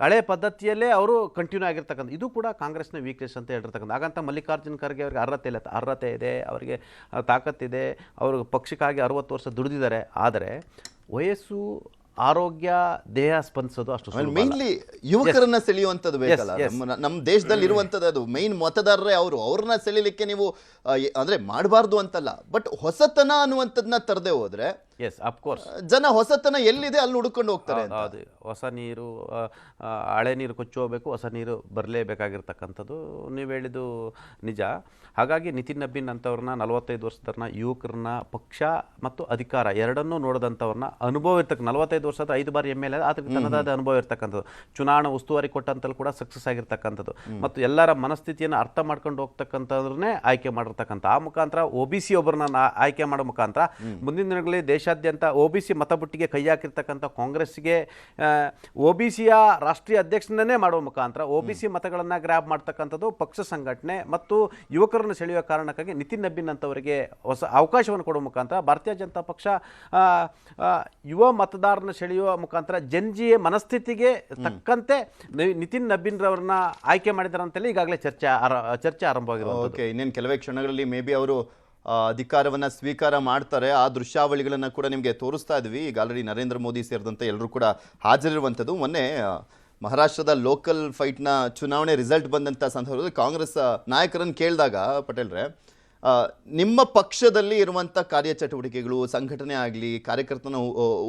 ಹಳೆ ಪದ್ಧತಿಯಲ್ಲೇ ಅವರು ಕಂಟಿನ್ಯೂ ಆಗಿರ್ತಕ್ಕಂಥ ಇದು ಕೂಡ ಕಾಂಗ್ರೆಸ್ನ ವೀಕ್ನೆಸ್ ಅಂತ ಹೇಳಿರ್ತಕ್ಕಂಥ ಹಾಗಂತ ಮಲ್ಲಿಕಾರ್ಜುನ್ ಖರ್ಗೆ ಅವರಿಗೆ ಅರ್ಹತೆ ಇಲ್ಲ. ಅರ್ಹತೆ ಇದೆ, ಅವರಿಗೆ ತಾಕತ್ತಿದೆ ಅವರು ಪಕ್ಷಕ್ಕಾಗಿ ಅರವತ್ತು ವರ್ಷ ದುಡಿದಿದ್ದಾರೆ. ಆದರೆ, ವಯಸ್ಸು ಆರೋಗ್ಯ ದೇಹ ಸ್ಪಂದಿಸೋದು ಅಷ್ಟು ಮೇನ್ಲಿ ಯುವಕರನ್ನ ಸೆಳೆಯುವಂಥದ್ದು ಬೇಕಲ್ಲ? ನಮ್ಮ ದೇಶದಲ್ಲಿ ಇರುವಂಥದ್ದು ಅದು. ಮೈನ್ ಮತದಾರರೇ ಅವರು. ಅವ್ರನ್ನ ಸೆಳಿಲಿಕ್ಕೆ ನೀವು ಅಂದರೆ ಅಂದ್ರೆ ಮಾಡಬಾರ್ದು ಅಂತಲ್ಲ. ಬಟ್ ಹೊಸತನ ಅನ್ನುವಂಥದ್ದನ್ನ ತರದೆ ಹೋದ್ರೆ ಎಸ್ ಅಫ್ಕೋರ್ಸ್ ಜನ ಹೊಸತನ ಎಲ್ಲಿದೆ ಅಲ್ಲಿ ಹುಡುಕೊಂಡು ಹೋಗ್ತಾರೆ ಅದು ಹೊಸ ನೀರು ಹಳೆ ನೀರು ಕೊಚ್ಚಿ ಹೋಗ್ಬೇಕು ಹೊಸ ನೀರು ಬರಲೇಬೇಕಾಗಿರ್ತಕ್ಕಂಥದ್ದು ನೀವು ಹೇಳಿದ್ದು ನಿಜ. ಹಾಗಾಗಿ ನಿತಿನ್ ನಬ್ಬಿನ್ ಅಂಥವ್ರನ್ನ ನಲವತ್ತೈದು ವರ್ಷದವ್ರನ್ನ ಯುವಕರನ್ನ ಪಕ್ಷ ಮತ್ತು ಅಧಿಕಾರ ಎರಡನ್ನೂ ನೋಡಿದಂಥವ್ರನ್ನ ಅನುಭವ ಇರ್ತಕ್ಕ ನಲವತ್ತೈದು ವರ್ಷದ ಐದು ಬಾರಿ ಎಂ ಎಲ್ ಎ ಆತನಿಗೆ ತನ್ನದಾದ ಅನುಭವ ಇರ್ತಕ್ಕಂಥದ್ದು. ಚುನಾವಣಾ ಉಸ್ತುವಾರಿ ಕೊಟ್ಟಂತಲ್ಲಿ ಕೂಡ ಸಕ್ಸಸ್ ಆಗಿರ್ತಕ್ಕಂಥದ್ದು. ಮತ್ತು ಎಲ್ಲರ ಮನಸ್ಥಿತಿಯನ್ನು ಅರ್ಥ ಮಾಡ್ಕೊಂಡು ಹೋಗ್ತಕ್ಕಂಥದ್ರನ್ನೇ ಆಯ್ಕೆ ಮಾಡಿರ್ತಕ್ಕಂಥ. ಆ ಮುಖಾಂತರ ಒ ಬಿ ಸಿ ಒಬ್ಬರನ್ನ ಆಯ್ಕೆ ಮಾಡೋ ಮುಖಾಂತರ ಮುಂದಿನ ದಿನಗಳಲ್ಲಿ ದೇಶ ದೇಶಾದ್ಯಂತ ಒ ಬಿ ಸಿ ಮತಬುಟ್ಟಿಗೆ ಕೈ ಹಾಕಿರ್ತಕ್ಕಂಥ ಕಾಂಗ್ರೆಸ್ಗೆ ಒ ಬಿ ಸಿಯ ರಾಷ್ಟ್ರೀಯ ಅಧ್ಯಕ್ಷನನ್ನೇ ಮಾಡುವ ಮುಖಾಂತರ ಒ ಬಿ ಸಿ ಮತಗಳನ್ನು ಗ್ರ್ಯಾಬ್ ಮಾಡ್ತಕ್ಕಂಥದ್ದು ಪಕ್ಷ ಸಂಘಟನೆ ಮತ್ತು ಯುವಕರನ್ನು ಸೆಳೆಯುವ ಕಾರಣಕ್ಕಾಗಿ ನಿತಿನ್ ನಬ್ಬಿನ್ ಅಂತವರಿಗೆ ಹೊಸ ಅವಕಾಶವನ್ನು ಕೊಡುವ ಮುಖಾಂತರ ಭಾರತೀಯ ಜನತಾ ಪಕ್ಷ ಯುವ ಮತದಾರನ ಸೆಳೆಯುವ ಮುಖಾಂತರ ಜನ್ಜಿಯ ಮನಸ್ಥಿತಿಗೆ ತಕ್ಕಂತೆ ನಿತಿನ್ ನಬ್ಬಿನ್ ರವರನ್ನ ಆಯ್ಕೆ ಮಾಡಿದ್ದಾರೆ ಅಂತೇಳಿ ಈಗಾಗಲೇ ಚರ್ಚೆ ಚರ್ಚೆ ಆರಂಭವಾಗಿದೆ ಓಕೆ ಇನ್ನೇನು ಕೆಲವೇ ಕ್ಷಣಗಳಲ್ಲಿ ಮೇ ಬಿ ಅವರು ಅಧಿಕಾರವನ್ನ ಸ್ವೀಕಾರ ಮಾಡ್ತಾರೆ. ಆ ದೃಶ್ಯಾವಳಿಗಳನ್ನ ಕೂಡ ನಿಮಗೆ ತೋರಿಸ್ತಾ ಇದ್ವಿ. ಈಗ ಆಲ್ರೆಡಿ ನರೇಂದ್ರ ಮೋದಿ ಸೇರಿದಂತೆ ಎಲ್ಲರೂ ಕೂಡ ಹಾಜರಿರುವಂಥದ್ದು. ಮೊನ್ನೆ ಮಹಾರಾಷ್ಟ್ರದ ಲೋಕಲ್ ಫೈಟ್ನ ಚುನಾವಣೆ ರಿಸಲ್ಟ್ ಬಂದಂಥ ಸಂದರ್ಭದಲ್ಲಿ ಕಾಂಗ್ರೆಸ್ ನಾಯಕರನ್ನು ಕೇಳಿದಾಗ, ಪಟೇಲ್ರೆ ನಿಮ್ಮ ಪಕ್ಷದಲ್ಲಿ ಇರುವಂಥ ಕಾರ್ಯಚಟುವಟಿಕೆಗಳು, ಸಂಘಟನೆ ಆಗಲಿ, ಕಾರ್ಯಕರ್ತನ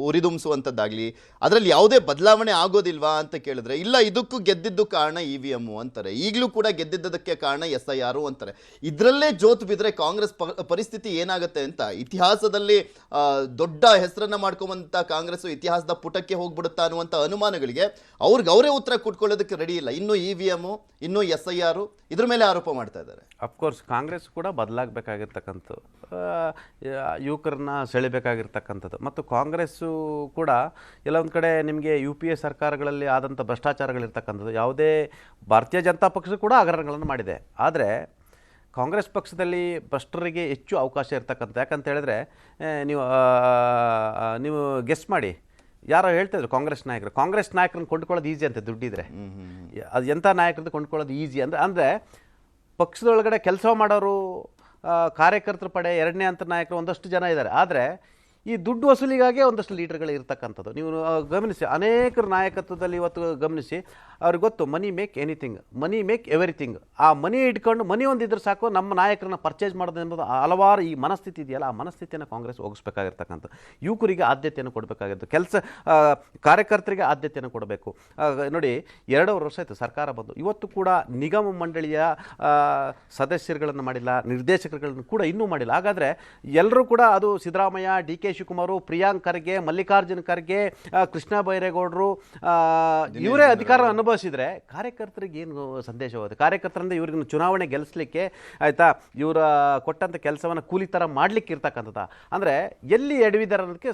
ಉರಿದುಂಬಿಸುವಂಥದ್ದಾಗಲಿ ಅದರಲ್ಲಿ ಯಾವುದೇ ಬದಲಾವಣೆ ಆಗೋದಿಲ್ವಾ ಅಂತ ಕೇಳಿದ್ರೆ, ಇಲ್ಲ, ಇದಕ್ಕೂ ಗೆದ್ದಿದ್ದು ಕಾರಣ ಇ ವಿ ಎಮ್ಮು ಅಂತಾರೆ. ಈಗಲೂ ಕೂಡ ಗೆದ್ದಿದ್ದದಕ್ಕೆ ಕಾರಣ ಎಸ್ ಐ ಆರು ಅಂತಾರೆ. ಇದರಲ್ಲೇ ಜೋತ್ ಬಿದ್ದರೆ ಕಾಂಗ್ರೆಸ್ ಪರಿಸ್ಥಿತಿ ಏನಾಗುತ್ತೆ ಅಂತ, ಇತಿಹಾಸದಲ್ಲಿ ದೊಡ್ಡ ಹೆಸರನ್ನು ಮಾಡ್ಕೊಂಬಂಥ ಕಾಂಗ್ರೆಸ್ಸು ಇತಿಹಾಸದ ಪುಟಕ್ಕೆ ಹೋಗ್ಬಿಡುತ್ತಾ ಅನ್ನುವಂಥ ಅನುಮಾನಗಳಿಗೆ ಅವ್ರಿಗೆ ಅವರೇ ಉತ್ತರ ಕೊಟ್ಕೊಳ್ಳೋದಕ್ಕೆ ರೆಡಿ ಇಲ್ಲ. ಇನ್ನೂ ಇ ವಿ ಎಮ್ಮು ಇನ್ನೂ ಎಸ್ ಐ ಆರು, ಇದ್ರ ಮೇಲೆ ಆರೋಪ ಮಾಡ್ತಾ ಇದ್ದಾರೆ. ಅಫ್ಕೋರ್ಸ್ ಕಾಂಗ್ರೆಸ್ ಕೂಡ ಬದಲಾಗಬೇಕಾಗಿರ್ತಕ್ಕಂಥದ್ದು ಯುವಕರನ್ನ ಸೆಳಿಬೇಕಾಗಿರ್ತಕ್ಕಂಥದ್ದು. ಮತ್ತು ಕಾಂಗ್ರೆಸ್ಸು ಕೂಡ ಎಲ್ಲ ಒಂದು ಕಡೆ ನಿಮಗೆ ಯು ಪಿ ಎ ಸರ್ಕಾರಗಳಲ್ಲಿ ಆದಂಥ ಭ್ರಷ್ಟಾಚಾರಗಳಿರ್ತಕ್ಕಂಥದ್ದು. ಯಾವುದೇ ಭಾರತೀಯ ಜನತಾ ಪಕ್ಷ ಕೂಡ ಆಗ್ರಹಗಳನ್ನು ಮಾಡಿದೆ. ಆದರೆ ಕಾಂಗ್ರೆಸ್ ಪಕ್ಷದಲ್ಲಿ ಭ್ರಷ್ಟರಿಗೆ ಹೆಚ್ಚು ಅವಕಾಶ ಇರ್ತಕ್ಕಂಥ ಯಾಕಂತ ಹೇಳಿದ್ರೆ ನೀವು ನೀವು ಗೆಸ್ ಮಾಡಿ. ಯಾರೋ ಹೇಳ್ತಿದ್ರು ಕಾಂಗ್ರೆಸ್ ನಾಯಕರು. ಕಾಂಗ್ರೆಸ್ ನಾಯಕರನ್ನ ಕೊಂಡ್ಕೊಳ್ಳೋದು ಈಸಿ ಅಂತ ದುಡ್ಡಿದ್ರೆ. ಅದು ಎಂಥ ನಾಯಕರದ್ದು ಕೊಂಡ್ಕೊಳ್ಳೋದು ಈಸಿ ಅಂದರೆ ಅಂದರೆ ಪಕ್ಷದೊಳಗಡೆ ಕೆಲಸ ಮಾಡೋರು ಕಾರ್ಯಕರ್ತರ ಪಡೆ ಎರಡನೇ ಹಂತ ನಾಯಕರು ಒಂದಷ್ಟು ಜನ ಇದ್ದಾರೆ. ಆದರೆ ಈ ದುಡ್ಡು ವಸೂಲಿಗಾಗೇ ಒಂದಷ್ಟು ಲೀಡರ್ಗಳು ಇರ್ತಕ್ಕಂಥದ್ದು. ನೀವು ಗಮನಿಸಿ ಅನೇಕರ ನಾಯಕತ್ವದಲ್ಲಿ ಇವತ್ತು ಗಮನಿಸಿ, ಅವ್ರಿಗೆ ಗೊತ್ತು, money make anything, money make everything. ಆ ಮನಿ ಇಟ್ಕೊಂಡು ಮನಿ ಒಂದಿದ್ರೆ ಸಾಕು, ನಮ್ಮ ನಾಯಕರನ್ನ ಪರ್ಚೇಸ್ ಮಾಡೋದು ಎಂಬುದು ಹಲವಾರು ಈ ಮನಸ್ಥಿತಿ ಇದೆಯಲ್ಲ, ಆ ಮನಸ್ಥಿತಿಯನ್ನು ಕಾಂಗ್ರೆಸ್ ಹೋಗಿಸ್ಬೇಕಾಗಿರ್ತಕ್ಕಂಥ ಯುವಕರಿಗೆ ಆದ್ಯತೆಯನ್ನು ಕೊಡಬೇಕಾಗಿತ್ತು ಕೆಲಸ ಕಾರ್ಯಕರ್ತರಿಗೆ ಆದ್ಯತೆಯನ್ನು ಕೊಡಬೇಕು. ನೋಡಿ, ಎರಡೂವರೆ ವರ್ಷ ಆಯಿತು, ಸರ್ಕಾರ ಬಂದು. ಇವತ್ತು ಕೂಡ ನಿಗಮ ಮಂಡಳಿಯ ಸದಸ್ಯರುಗಳನ್ನು ಮಾಡಿಲ್ಲ, ನಿರ್ದೇಶಕರುಗಳನ್ನು ಕೂಡ ಇನ್ನೂ ಮಾಡಿಲ್ಲ. ಹಾಗಾದರೆ ಎಲ್ಲರೂ ಕೂಡ ಅದು Siddaramaiah, D K K Shivakumar Priyank Kharge Mallikarjun Kharge Krishna ಬೈರೇಗೌಡರು ಇವರೇ ಅಧಿಕಾರ ಅನುಭವಿಸಿದ್ರೆ ಕಾರ್ಯಕರ್ತರಿಗೆ ಏನು ಸಂದೇಶ ಹೋಗುತ್ತೆ? ಕಾರ್ಯಕರ್ತರಿಂದ ಇವ್ರಿಗೆ ಚುನಾವಣೆ ಗೆಲ್ಲಿಸಲಿಕ್ಕೆ ಆಯ್ತಾ ಇವರ ಕೊಟ್ಟಂತ ಕೆಲಸವನ್ನು ಕೂಲಿ ತರ ಮಾಡ್ಲಿಕ್ಕೆ ಇರ್ತಕ್ಕಂಥದ್ದು. ಅಂದ್ರೆ ಎಲ್ಲಿ ಎಡವಿದ್ದಾರೆ ಅನ್ನೋದಕ್ಕೆ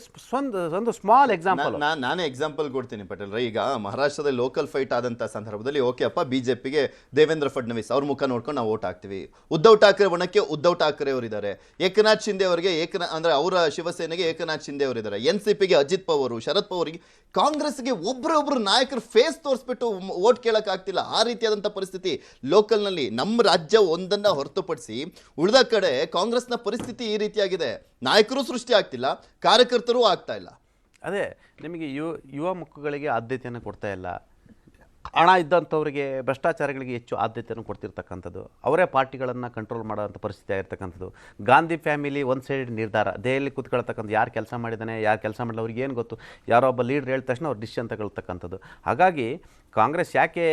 ಒಂದು ಸ್ಮಾಲ್ ಎಕ್ಸಾಂಪಲ್ ನಾನೇ ಎಕ್ಸಾಂಪಲ್ ಕೊಡ್ತೀನಿ ಪಟೇಲ್ ಈಗ ಮಹಾರಾಷ್ಟ್ರದಲ್ಲಿ ಲೋಕಲ್ ಫೈಟ್ ಆದಂಥ ಸಂದರ್ಭದಲ್ಲಿ ಓಕೆ ಅಪ್ಪ ಬಿಜೆಪಿಗೆ ದೇವೇಂದ್ರ ಫಡ್ನವೀಸ್ ಅವ್ರ ಮುಖ ನೋಡ್ಕೊಂಡು ನಾವು ಓಟ್ ಹಾಕ್ತೀವಿ. ಉದ್ಧವ್ ಠಾಕ್ರೆ ಒಣಕ್ಕೆ ಉದ್ಧವ್ ಠಾಕ್ರೆ ಅವರಿದ್ದಾರೆ ಏಕನಾಥ್ ಶಿಂದೆ ಅವರಿಗೆ ಏಕನಾ ಅಂದ್ರೆ ಅವರ ಶಿವಸೇನೆಗೆ ಏಕನಾಥ್ ಶಿಂದೆ ಅವರಿದ್ದಾರೆ. ಎನ್ ಸಿ ಪಿಗೆ ಅಜಿತ್ ಪವರ್, ಶರದ್ ಪವಾರ್ಗೆ ಕಾಂಗ್ರೆಸ್ಗೆ ಒಬ್ಬರೊಬ್ರು ನಾಯಕರು ಫೇಸ್ ತೋರಿಸ್ಬಿಟ್ಟು ಓಟ್ ಕೇಳಕ್ ಆಗ್ತಿಲ್ಲ ಆ ರೀತಿಯಾದಂಥ ಪರಿಸ್ಥಿತಿ ಲೋಕಲ್ನಲ್ಲಿ ನಮ್ಮ ರಾಜ್ಯ ಒಂದನ್ನ ಹೊರತುಪಡಿಸಿ ಉಳಿದ ಕಡೆ ಕಾಂಗ್ರೆಸ್ನ ಪರಿಸ್ಥಿತಿ ಈ ರೀತಿಯಾಗಿದೆ. ನಾಯಕರು ಸೃಷ್ಟಿ ಆಗ್ತಿಲ್ಲ, ಕಾರ್ಯಕರ್ತರು ಆಗ್ತಾ ಇಲ್ಲ. ಅದೇ, ನಿಮಗೆ ಯುವ ಯುವ ಮುಖಗಳಿಗೆ ಆದ್ಯತೆಯನ್ನು ಕೊಡ್ತಾ ಇಲ್ಲ. ಹಣ ಇದ್ದಂಥವ್ರಿಗೆ ಭ್ರಷ್ಟಾಚಾರಗಳಿಗೆ ಹೆಚ್ಚು ಆದ್ಯತೆಯನ್ನು ಕೊಡ್ತಿರ್ತಕ್ಕಂಥದ್ದು, ಅವರೇ ಪಾರ್ಟಿಗಳನ್ನು ಕಂಟ್ರೋಲ್ ಮಾಡೋಂಥ ಪರಿಸ್ಥಿತಿ ಆಗಿರ್ತಕ್ಕಂಥದ್ದು. ಗಾಂಧಿ ಫ್ಯಾಮಿಲಿ ಒಂದು ಸೈಡ್ ನಿರ್ಧಾರ ದೆಹಲಿ ಕೂತ್ಕೊಳ್ತಕ್ಕಂಥ ಯಾರು ಕೆಲಸ ಮಾಡಿದ್ದಾನೆ ಯಾರು ಕೆಲಸ ಮಾಡಿಲ್ಲ ಅವ್ರಿಗೆ ಏನು ಗೊತ್ತು? ಯಾರೋ ಒಬ್ಬ ಲೀಡ್ರ್ ಹೇಳಿದ ತಕ್ಷಣ ಅವ್ರು ಡಿಸಿಷನ್ ತಗೊಳ್ತಕ್ಕಂಥದ್ದು. ಹಾಗಾಗಿ ಕಾಂಗ್ರೆಸ್ ಯಾಕೆ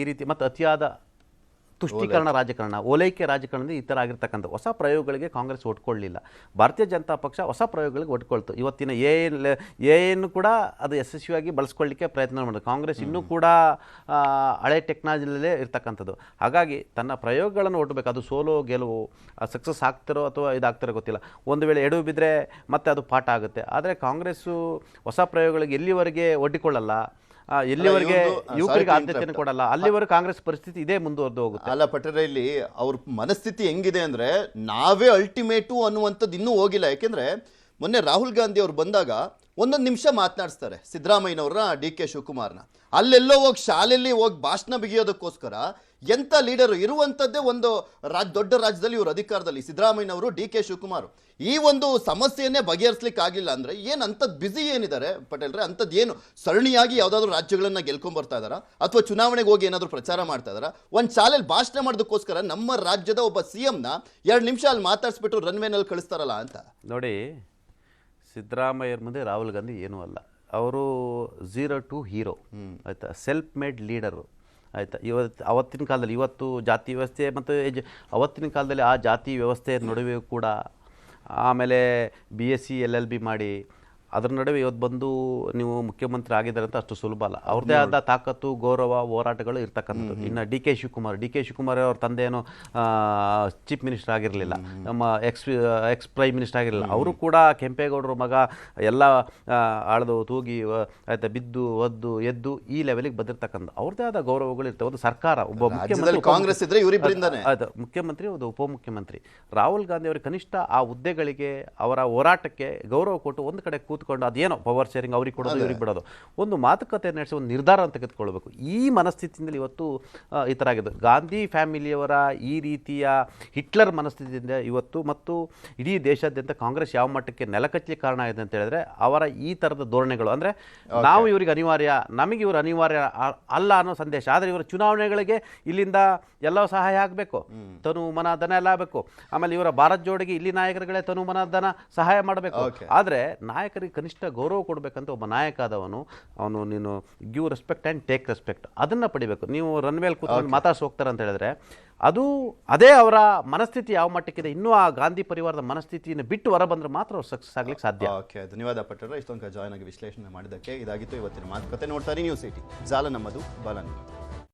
ಈ ರೀತಿ, ಮತ್ತು ಅತಿಯಾದ ತುಷ್ಟೀಕರಣ ರಾಜಕಾರಣ ಓಲೈಕೆ ರಾಜಕಾರಣದಿಂದ ಈ ಥರ ಆಗಿರ್ತಕ್ಕಂಥ ಹೊಸ ಪ್ರಯೋಗಗಳಿಗೆ ಕಾಂಗ್ರೆಸ್ ಒಟ್ಕೊಳ್ಳಿಲ್ಲ. ಭಾರತೀಯ ಜನತಾ ಪಕ್ಷ ಹೊಸ ಪ್ರಯೋಗಗಳಿಗೆ ಒಟ್ಕೊಳ್ತು. ಇವತ್ತಿನ ಎ ಎನ್ನು ಕೂಡ ಅದು ಯಶಸ್ವಿಯಾಗಿ ಬಳಸ್ಕೊಳ್ಳಿಕ್ಕೆ ಪ್ರಯತ್ನ ಮಾಡೋದು. ಕಾಂಗ್ರೆಸ್ ಇನ್ನೂ ಕೂಡ ಹಳೆ ಟೆಕ್ನಾಲಜಿಯಲ್ಲೇ ಇರ್ತಕ್ಕಂಥದ್ದು. ಹಾಗಾಗಿ ತನ್ನ ಪ್ರಯೋಗಗಳನ್ನು ಒಟ್ಟಬೇಕು. ಅದು ಸೋಲೋ ಗೆಲುವು ಸಕ್ಸಸ್ ಆಗ್ತಿರೋ ಅಥವಾ ಇದಾಗ್ತಿರೋ ಗೊತ್ತಿಲ್ಲ. ಒಂದು ವೇಳೆ ಎಡವು ಬಿದ್ದರೆ ಮತ್ತೆ ಅದು ಪಾಠ ಆಗುತ್ತೆ. ಆದರೆ ಕಾಂಗ್ರೆಸ್ಸು ಹೊಸ ಪ್ರಯೋಗಗಳಿಗೆ ಎಲ್ಲಿವರೆಗೆ ಒಡ್ಡಿಕೊಳ್ಳಲ್ಲ? ಎಲ್ಲಿವರೆಗೆ ಯುವಕರಿಗೆ ಆದ್ಯತೆಯನ್ನು ಕೊಡಲ್ಲ ಅಲ್ಲಿವರೆಗೆ ಕಾಂಗ್ರೆಸ್ ಪರಿಸ್ಥಿತಿ ಇದೇ ಮುಂದುವರೆದು ಹೋಗುತ್ತೆ. ಅಲ್ಲ ಪಟೇಲ್ ಇಲ್ಲಿ ಅವ್ರ ಮನಸ್ಥಿತಿ ಹೆಂಗಿದೆ ಅಂದ್ರೆ ನಾವೇ ಅಲ್ಟಿಮೇಟು ಅನ್ನುವಂಥದ್ದು ಇನ್ನೂ ಹೋಗಿಲ್ಲ. ಯಾಕೆಂದ್ರೆ ಮೊನ್ನೆ ರಾಹುಲ್ ಗಾಂಧಿ ಅವ್ರು ಬಂದಾಗ ಒಂದೊಂದು ನಿಮಿಷ ಮಾತನಾಡಿಸ್ತಾರೆ ಸಿದ್ದರಾಮಯ್ಯನವ್ರನ್ನ ಡಿ ಕೆ ಶಿವಕುಮಾರ್ನ. ಅಲ್ಲೆಲ್ಲೋ ಹೋಗಿ ಶಾಲೆಯಲ್ಲಿ ಹೋಗಿ ಭಾಷಣ ಬಿಗಿಯೋದಕ್ಕೋಸ್ಕರ ಎಂಥ ಲೀಡರು ಇರುವಂಥದ್ದೇ ಒಂದು ರಾಜ್ ದೊಡ್ಡ ರಾಜ್ಯದಲ್ಲಿ ಇವರು ಅಧಿಕಾರದಲ್ಲಿ ಸಿದ್ದರಾಮಯ್ಯನವರು ಡಿ ಕೆ ಶಿವಕುಮಾರ್. ಈ ಒಂದು ಸಮಸ್ಯೆಯನ್ನೇ ಬಗೆಹರಿಸ್ಲಿಕ್ಕೆ ಆಗಿಲ್ಲ ಅಂದರೆ ಏನು ಅಂಥದ್ದು ಬ್ಯುಸಿ ಏನಿದ್ದಾರೆ ಪಟೇಲ್ರೆ? ಅಂಥದ್ದು ಏನು ಸರಣಿಯಾಗಿ ಯಾವುದಾದ್ರೂ ರಾಜ್ಯಗಳನ್ನ ಗೆಲ್ಕೊಂಡ್ ಬರ್ತಾ ಇದಾರಾ? ಅಥವಾ ಚುನಾವಣೆಗೆ ಹೋಗಿ ಏನಾದರೂ ಪ್ರಚಾರ ಮಾಡ್ತಾ ಇದಾರಾ? ಒಂದು ಶಾಲೆಯಲ್ಲಿ ಭಾಷಣ ಮಾಡೋದಕ್ಕೋಸ್ಕರ ನಮ್ಮ ರಾಜ್ಯದ ಒಬ್ಬ ಸಿ ಎಮ್ನ ಎರಡು ನಿಮಿಷ ಅಲ್ಲಿ ಮಾತಾಡ್ಸ್ಬಿಟ್ಟು ರನ್ವೇನಲ್ಲಿ ಕಳಿಸ್ತಾರಲ್ಲ ಅಂತ. ನೋಡಿ ಸಿದ್ದರಾಮಯ್ಯರ ಮುಂದೆ ರಾಹುಲ್ ಗಾಂಧಿ ಏನೂ ಅಲ್ಲ. ಅವರು ಝೀರೋ ಟು ಹೀರೋ. ಆಯಿತಾ? ಸೆಲ್ಫ್ ಮೇಡ್ ಲೀಡರು ಆಯಿತಾ? ಇವತ್ತು ಅವತ್ತಿನ ಕಾಲದಲ್ಲಿ, ಇವತ್ತು ಜಾತಿ ವ್ಯವಸ್ಥೆ ಮತ್ತು ಎಜು, ಅವತ್ತಿನ ಕಾಲದಲ್ಲಿ ಆ ಜಾತಿ ವ್ಯವಸ್ಥೆ ನಡುವೆ ಕೂಡ ಆಮೇಲೆ B S C L L B ಮಾಡಿ ಅದ್ರ ನಡುವೆ ಇವತ್ತು ಬಂದು ನೀವು ಮುಖ್ಯಮಂತ್ರಿ ಆಗಿದ್ದಾರೆ ಅಂತ ಅಷ್ಟು ಸುಲಭ ಅಲ್ಲ. ಅವ್ರದ್ದೇ ಆದ ತಾಕತ್ತು ಗೌರವ ಹೋರಾಟಗಳು ಇರ್ತಕ್ಕಂಥದ್ದು. ಇನ್ನು D K Shivakumar D K Shivakumar ಅವ್ರ ತಂದೆ ಏನು ಚೀಫ್ ಮಿನಿಸ್ಟರ್ ಆಗಿರಲಿಲ್ಲ. ನಮ್ಮ ಎಕ್ಸ್ ಎಕ್ಸ್ ಪ್ರೈಮ್ ಮಿನಿಸ್ಟರ್ ಆಗಿರಲಿಲ್ಲ. ಅವರು ಕೂಡ ಕೆಂಪೇಗೌಡರ ಮಗ ಎಲ್ಲ ಆಳದು ತೂಗಿ ಆಯ್ತಾ ಬಿದ್ದು ಒದ್ದು ಎದ್ದು ಈ ಲೆವೆಲಿಗೆ ಬಂದಿರತಕ್ಕಂಥ ಅವ್ರದ್ದೇ ಆದ ಗೌರವಗಳು ಇರ್ತವೆ. ಒಂದು ಸರ್ಕಾರ ಒಬ್ಬ ಮುಖ್ಯಮಂತ್ರಿ ಕಾಂಗ್ರೆಸ್ ಇದ್ರೆ ಅದು ಮುಖ್ಯಮಂತ್ರಿ ಒಂದು ಉಪಮುಖ್ಯಮಂತ್ರಿ. ರಾಹುಲ್ ಗಾಂಧಿ ಅವರಿಗೆ ಕನಿಷ್ಠ ಆ ಹುದ್ದೆಗಳಿಗೆ ಅವರ ಹೋರಾಟಕ್ಕೆ ಗೌರವ ಕೊಟ್ಟು ಒಂದು ಕಡೆ ಕೂತ್ಕೊಂಡು ಅದೇನೋ ಪವರ್ ಶೇರಿಂಗ್ ಅವ್ರಿಗೆ ಕೊಡೋದು ಇವ್ರಿಗೆ ಬಿಡೋದು. ಒಂದು ಮಾತುಕತೆ ನಡೆಸಿ ಒಂದು ನಿರ್ಧಾರ ಅಂತ ತೆಗೆದುಕೊಳ್ಬೇಕು. ಈ ಮನಸ್ಥಿತಿಯಿಂದ ಇವತ್ತು ಈ ಥರ ಆಗಿದೆ. ಗಾಂಧಿ ಫ್ಯಾಮಿಲಿಯವರ ಈ ರೀತಿಯ ಹಿಟ್ಲರ್ ಮನಸ್ಥಿತಿಯಿಂದ ಇವತ್ತು ಮತ್ತು ಇಡೀ ದೇಶಾದ್ಯಂತ ಕಾಂಗ್ರೆಸ್ ಯಾವ ಮಟ್ಟಕ್ಕೆ ನೆಲಕಚ್ಚಲಿಕ್ಕೆ ಕಾರಣ ಆಗಿದೆ ಅಂತ ಹೇಳಿದ್ರೆ ಅವರ ಈ ಥರದ ಧೋರಣೆಗಳು. ಅಂದರೆ ನಾವು ಇವರಿಗೆ ಅನಿವಾರ್ಯ ನಮಗೆ ಇವರು ಅನಿವಾರ್ಯ ಅಲ್ಲ ಅನ್ನೋ ಸಂದೇಶ. ಆದರೆ ಇವರ ಚುನಾವಣೆಗಳಿಗೆ ಇಲ್ಲಿಂದ ಎಲ್ಲ ಸಹಾಯ ಆಗಬೇಕು. ತನು ಮನ ಧನ ಎಲ್ಲ ಆಗಬೇಕು. ಆಮೇಲೆ ಇವರ ಭಾರತ್ ಜೋಡಿಗೆ ಇಲ್ಲಿ ನಾಯಕರುಗಳೇ ತನು ಮನ ಧನ ಸಹಾಯ ಮಾಡಬೇಕು. ಆದರೆ ನಾಯಕರಿಗೆ ಕನಿಷ್ಠ ಗೌರವ ಕೊಡಬೇಕಂತ ಒಬ್ಬ ನಾಯಕ ಆದವನು ಅವನು ನೀನು give respect and take respect ಅದನ್ನು ಪಡಿಬೇಕು. ನೀವು ರನ್ ಮೇಲೆ ಕೂತ್ಕೊಂಡು ಮಾತಾಡ್ಸಿ ಹೋಗ್ತಾರೆ ಅಂತ ಹೇಳಿದ್ರೆ ಅದು ಅದೇ ಅವರ ಮನಸ್ಥಿತಿ ಯಾವ ಮಟ್ಟಕ್ಕಿದೆ ಇನ್ನೂ ಆ ಗಾಂಧಿ ಪರಿವಾರದ ಮನಸ್ಥಿತಿಯನ್ನು ಬಿಟ್ಟು ಹೊರ ಬಂದ್ರೆ ಮಾತ್ರ ಅವ್ರು ಸಕ್ಸಸ್ ಆಗ್ಲಿಕ್ಕೆ ಸಾಧ್ಯ. ಓಕೆ ಧನ್ಯವಾದ ಪಟ್ಟರ ಇಷ್ಟೊಂದು ಜಾಯ್ನ್ ಆಗಿ ವಿಶ್ಲೇಷಣೆ ಮಾಡಿದ್ದಕ್ಕೆ ಇದಾಗಿತ್ತು ಇವತ್ತಿನ ಮಾತುಕತೆ. ನೋಡ್ತಾರೆ ನ್ಯೂಸ್ ಸಿಟಿ ಜಾಲ ನಮ್ಮದು ಬಲ ನಿಮ್ಮದು